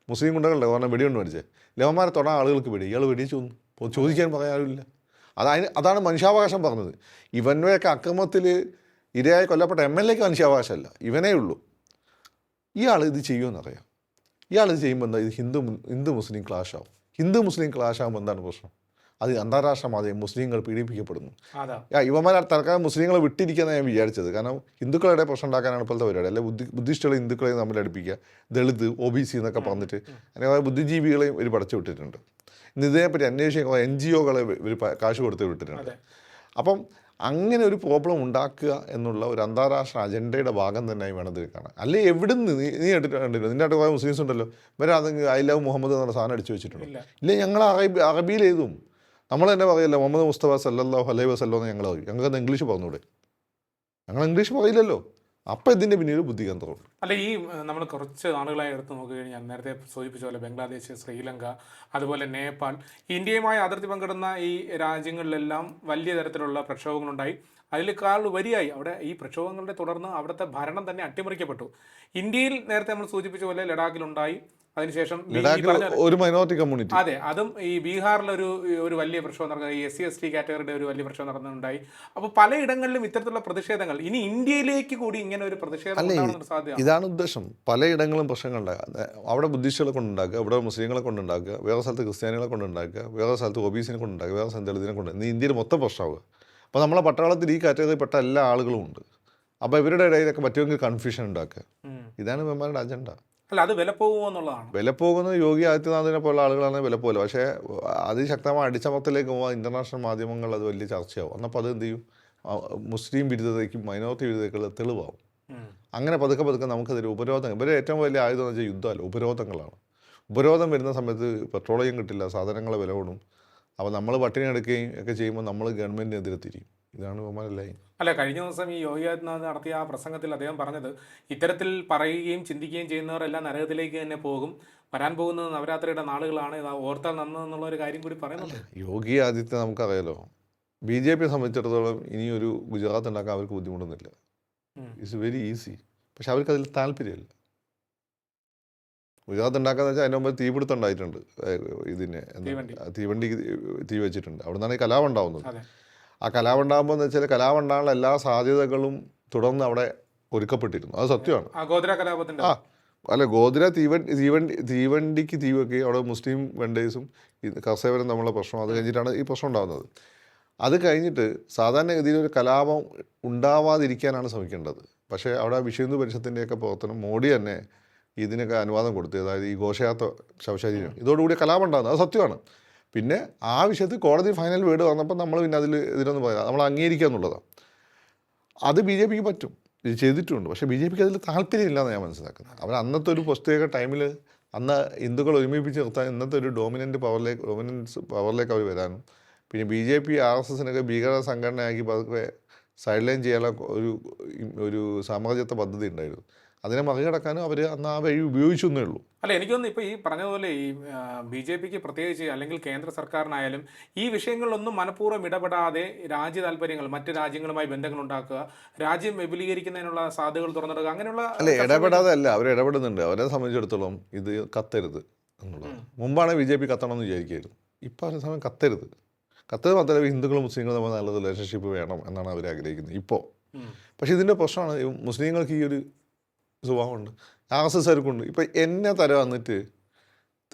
മുസ്ലിം ഗുണ്ടകളുടെ കാരണം വെടിയുണ്ട് മേടിച്ചേ ലവന്മാരെ തൊടാൻ ആളുകൾക്ക് വെടി ഇയാൾ വെടിച്ചു ചോദിക്കാൻ പറയാനില്ല അതാണ് അതാണ് മനുഷ്യാവകാശം പറഞ്ഞത്. ഇവന്റെയൊക്കെ അക്രമത്തിൽ ഇരയായി കൊല്ലപ്പെട്ട എം എൽ എക്ക് മനുഷ്യാവകാശമല്ല ഇവനേ ഉള്ളൂ. ഇയാൾ ഇത് ചെയ്യുമെന്നറിയാം. ഇയാൾ ഇത് ചെയ്യുമ്പോൾ എന്താ? ഇത് ഹിന്ദു ഹിന്ദു മുസ്ലിം ക്ലാഷ് ആവും. ഹിന്ദു മുസ്ലിം ക്ലാഷ് ആകുമ്പോൾ എന്താണ് പ്രശ്നം? അത് അന്താരാഷ്ട്ര മാധ്യമം മുസ്ലിങ്ങൾ പീഡിപ്പിക്കപ്പെടുന്നു. ഇവന്മാർ തൽക്കാലം മുസ്ലിങ്ങളെ വിട്ടിരിക്കുന്ന ഞാൻ വിചാരിച്ചത്. കാരണം ഹിന്ദുക്കളുടെ പ്രശ്നം ഉണ്ടാക്കാനാണ് ഇപ്പോഴത്തെ പരിപാടി. അല്ലെ ബുദ്ധി ബുദ്ധിസ്റ്റുകളെ ഹിന്ദുക്കളെ തമ്മിൽ അടുപ്പിക്കുക. ദളിത് ഒ ബി സി എന്നൊക്കെ പറഞ്ഞിട്ട് അങ്ങനെ കുറേ ബുദ്ധിജീവികളെയും ഇവർ പടച്ചു വിട്ടിട്ടുണ്ട്. ഇന്ന് ഇതിനെപ്പറ്റി അന്വേഷിക്കുന്ന എൻ ജി ഒകളെ ഇവർ കാശ് കൊടുത്ത് വിട്ടിട്ടുണ്ട്. അപ്പം അങ്ങനെ ഒരു പ്രോബ്ലം ഉണ്ടാക്കുക എന്നുള്ള ഒരു അന്താരാഷ്ട്ര അജണ്ടയുടെ ഭാഗം തന്നെയായി വേണം ഇത് കാണാൻ. അല്ലെ എവിടുന്ന്? നീ നീ എടുത്തിട്ട് കണ്ടില്ല? നിന്റെ അടുത്ത് മുസ്ലിംസ് ഉണ്ടല്ലോ. ഇവരെ അത് ഐ ലവ് മുഹമ്മദ് എന്നുള്ള സാധനം അടിച്ചു വെച്ചിട്ടുണ്ട്. ഇല്ല. ഞങ്ങൾ അറബി അറബിയിൽ എഴുതും. നമ്മൾ തന്നെ പറയില്ല മുഹമ്മദ് മുസ്തഫ സല്ലല്ലാഹു അലൈഹി വസല്ലോ എന്ന് ഞങ്ങൾ പറയും. ഞങ്ങൾക്ക് ഇംഗ്ലീഷ് പറഞ്ഞൂടെ ഞങ്ങൾ ഇംഗ്ലീഷ് പറയില്ലല്ലോ. അപ്പം ഇതിന്റെ പിന്നീട് ബുദ്ധികേന്ദ്രമുണ്ട് അല്ല ഈ നമ്മൾ കുറച്ച് നാളുകളായി എടുത്ത് നോക്കുകഴിഞ്ഞാൽ നേരത്തെ സൂചിപ്പിച്ച പോലെ ബംഗ്ലാദേശ് ശ്രീലങ്ക അതുപോലെ നേപ്പാൾ ഇന്ത്യയുമായി അതിർത്തി പങ്കിടുന്ന ഈ രാജ്യങ്ങളിലെല്ലാം വലിയ തരത്തിലുള്ള പ്രക്ഷോഭങ്ങളുണ്ടായി. അതിലേക്കാൾ വരിയായി അവിടെ ഈ പ്രക്ഷോഭങ്ങളുടെ തുടർന്ന് അവിടുത്തെ ഭരണം തന്നെ അട്ടിമറിക്കപ്പെട്ടു. ഇന്ത്യയിൽ നേരത്തെ നമ്മൾ സൂചിപ്പിച്ച പോലെ ലഡാക്കിലുണ്ടായി. അതിനുശേഷം ഒരു മൈനോറിറ്റി കമ്മ്യൂണിറ്റി അതെ അതും ഈ ബീഹാറിലൊരു ഒരു വലിയ പ്രശ്നം നടന്നത് ഈ എസ് സി എസ് ടി കാറ്റഗറിയുടെ ഒരു വലിയ പ്രശ്നം നടന്നിട്ടുണ്ടായി. അപ്പോൾ പലയിടങ്ങളിലും ഇത്തരത്തിലുള്ള പ്രതിഷേധങ്ങൾ. ഇനി ഇന്ത്യയിലേക്ക് കൂടി ഇങ്ങനെ ഒരു പ്രതിഷേധം ഇതാണ് ഉദ്ദേശം. പലയിടങ്ങളും പ്രശ്നങ്ങളുണ്ടാകുക അവിടെ ബുദ്ധിസ്റ്റുകളെ കൊണ്ടുണ്ടാക്കുക ഇവിടെ മുസ്ലിങ്ങളെ കൊണ്ടുണ്ടാക്കുക വേറെ സ്ഥലത്ത് ക്രിസ്ത്യാനികളെ കൊണ്ടുണ്ടാക്കുക വേറെ സ്ഥലത്ത് ഒബീസിനെ കൊണ്ടുണ്ടാക്കുക വേറെ സ്ഥലത്ത് ദളിതിനെ കൊണ്ട് ഇന്ന് ഇന്ത്യയിൽ മൊത്തം പ്രശ്നമാവുക. അപ്പോൾ നമ്മളെ പട്ടാളത്തിൽ ഈ കാറ്റഗറിയിൽപ്പെട്ട എല്ലാ ആളുകളും ഉണ്ട്. അപ്പോൾ ഇവരുടെ ഇടയിലൊക്കെ പറ്റുമെങ്കിൽ കൺഫ്യൂഷൻ ഉണ്ടാക്കുക. ഇതാണ് മെമ്മാരുടെ അജണ്ട അല്ല അത് വില പോകുമോ എന്നുള്ളതാണ്. വില പോകുന്നത് യോഗി ആദിത്യനാഥിനെ പോലുള്ള ആളുകളാണ് വില പോലെ പക്ഷേ അതിശക്തമായ അടിച്ചമർത്തലേക്ക് പോകാൻ ഇന്റർനാഷണൽ മാധ്യമങ്ങൾ അത് വലിയ ചർച്ചയാവും. എന്നപ്പോൾ അത് എന്ത് ചെയ്യും? മുസ്ലിം വിരുദ്ധതയ്ക്കും മൈനോറിറ്റി വിരുദ്ധതയ്ക്കുള്ള തെളിവാകും അങ്ങനെ പതുക്കെ പതുക്കെ നമുക്കതിൽ ഉപരോധം ഇവരെ ഏറ്റവും വലിയ ആയുധം എന്ന് വെച്ചാൽ യുദ്ധമല്ല ഉപരോധങ്ങളാണ്. ഉപരോധം വരുന്ന സമയത്ത് പെട്രോളിയം കിട്ടില്ല സാധനങ്ങളെ വില കൂടും. അപ്പോൾ നമ്മൾ പട്ടിണി എടുക്കുകയും ഒക്കെ ചെയ്യുമ്പോൾ നമ്മൾ ഗവൺമെന്റിനെതിരെ തിരിയും. ഇതാണ് ഇവന്മാരെല്ലാം അല്ല കഴിഞ്ഞ ദിവസം ഈ യോഗി ആദിത്യനാഥ് നടത്തിയ ആ പ്രസംഗത്തിൽ അദ്ദേഹം പറഞ്ഞത് ഇത്തരത്തിൽ പറയുകയും ചിന്തിക്കുകയും ചെയ്യുന്നവരെല്ലാം നരകത്തിലേക്ക് തന്നെ പോകും. വരാൻ പോകുന്നത് നവരാത്രിയുടെ നാളുകളാണ് ഇത് ഓർത്താൽ നന്ന് എന്നുള്ള ഒരു കാര്യം കൂടി പറയുന്നുണ്ട്. യോഗി ആദിത്യ നമുക്കറിയാലോ ബി ജെ പിയെ സംബന്ധിച്ചിടത്തോളം ഇനിയൊരു ഗുജറാത്ത് ഉണ്ടാക്കാൻ അവർക്ക് ബുദ്ധിമുട്ടൊന്നുമില്ല. ഇറ്റ്സ് വെരി ഈസി പക്ഷെ അവർക്ക് അതിൽ താല്പര്യമില്ല. ഗുജറാത്ത് ഉണ്ടാക്കാന്ന് വെച്ചാൽ അതിന് മുമ്പ് തീപിടുത്തം ഉണ്ടായിട്ടുണ്ട് ഇതിന് തീവണ്ടി. തീ വെച്ചിട്ടുണ്ട്. അവിടെ നിന്നാണ് ഈ കലാപം ഉണ്ടാവുന്നത്. ആ കലാപം ഉണ്ടാകുമ്പോൾ എന്ന് വെച്ചാൽ കലാപം ഉണ്ടാകാനുള്ള എല്ലാ സാധ്യതകളും തുടർന്ന് അവിടെ ഒരുക്കപ്പെട്ടിരുന്നു. അത് സത്യമാണ്. ആ അല്ല ഗോദ്ര തീവണ്ടി തീവണ്ടി തീവണ്ടിക്ക് തീ വെക്കുകയും അവിടെ മുസ്ലിം വെണ്ടേഴ്സും കർഷകരും തമ്മിലുള്ള പ്രശ്നം അത് കഴിഞ്ഞിട്ടാണ് ഈ പ്രശ്നം ഉണ്ടാകുന്നത്. അത് കഴിഞ്ഞിട്ട് സാധാരണഗതിയിൽ ഒരു കലാപം ഉണ്ടാവാതിരിക്കാനാണ് ശ്രമിക്കേണ്ടത്. പക്ഷേ അവിടെ വിശ്വ ഹിന്ദു പരിഷത്തിന്റെയൊക്കെ പ്രവർത്തനം മോഡി തന്നെ ഇതിനൊക്കെ അനുവാദം കൊടുത്തു. അതായത് ഈ ഘോഷയാത്ര ശവശരീരം. ഇതോടുകൂടി കലാപം ഉണ്ടാകുന്നത്. അത് സത്യമാണ്. പിന്നെ ആ വിഷയത്തിൽ കോടതി ഫൈനൽ വീട് വന്നപ്പോൾ നമ്മൾ പിന്നെ അതിൽ ഇതിനൊന്നും പറയാം നമ്മൾ അംഗീകരിക്കുക എന്നുള്ളതാണ് അത് ബി ജെ പിക്ക് പറ്റും. ഇത് ചെയ്തിട്ടുണ്ട്. പക്ഷേ ബി ജെ പിക്ക് അതിൽ താല്പര്യമില്ലെന്ന് ഞാൻ മനസ്സിലാക്കുന്നത്. അവർ അന്നത്തെ ഒരു പ്രത്യേക ടൈമിൽ അന്ന് ഹിന്ദുക്കൾ ഒരുമിപ്പിച്ച് നിർത്താൻ ഇന്നത്തെ ഒരു ഡോമിനന്റ് പവറിലേക്ക് ഡോമിനൻസ് പവറിലേക്ക് അവർ വരാനും പിന്നെ B J P R S എസിനൊക്കെ ഭീകര സംഘടനയാക്കി പതുക്കെ സൈഡ് ലൈൻ ചെയ്യാനുള്ള ഒരു ഒരു സാമ്രാജ്യത്വ പദ്ധതി ഉണ്ടായിരുന്നു. അതിനെ മറികടക്കാനും അവർ അന്ന് ആ വഴി ഉപയോഗിച്ചു എന്നേ ഉള്ളൂ. അല്ല എനിക്ക് തോന്നുന്നു ഇപ്പൊ ഈ പറഞ്ഞതുപോലെ ഈ ബി ജെ പിക്ക് പ്രത്യേകിച്ച് അല്ലെങ്കിൽ കേന്ദ്ര സർക്കാരിനായാലും ഈ വിഷയങ്ങളിലൊന്നും മനഃപൂർവം ഇടപെടാതെ രാജ്യ താല്പര്യങ്ങൾ മറ്റ് രാജ്യങ്ങളുമായി ബന്ധങ്ങൾ ഉണ്ടാക്കുക രാജ്യം വിപുലീകരിക്കുന്നതിനുള്ള സാധ്യതകൾ തുറന്നിടുക അങ്ങനെയുള്ള അല്ല ഇടപെടാതെ അല്ല അവർ ഇടപെടുന്നുണ്ട്. അവരെ സംബന്ധിച്ചിടത്തോളം ഇത് കത്തരുത് എന്നുള്ളത്. മുമ്പാണ് ബി ജെ പി കത്തണമെന്ന് വിചാരിക്കായിരുന്നു ഇപ്പോൾ അതേ സമയം കത്തരുത്. കത്തത് മാത്രമല്ല ഹിന്ദുക്കളും മുസ്ലിങ്ങളും തമ്മിൽ നല്ല റിലേഷൻഷിപ്പ് വേണം എന്നാണ് അവർ ആഗ്രഹിക്കുന്നത് ഇപ്പോൾ പക്ഷേ ഇതിന്റെ പ്രശ്നമാണ് മുസ്ലിങ്ങൾക്ക് ഈ ഒരു സ്വഭാവമുണ്ട്. ഉണ്ട് ഇപ്പം എന്നെ തര വന്നിട്ട്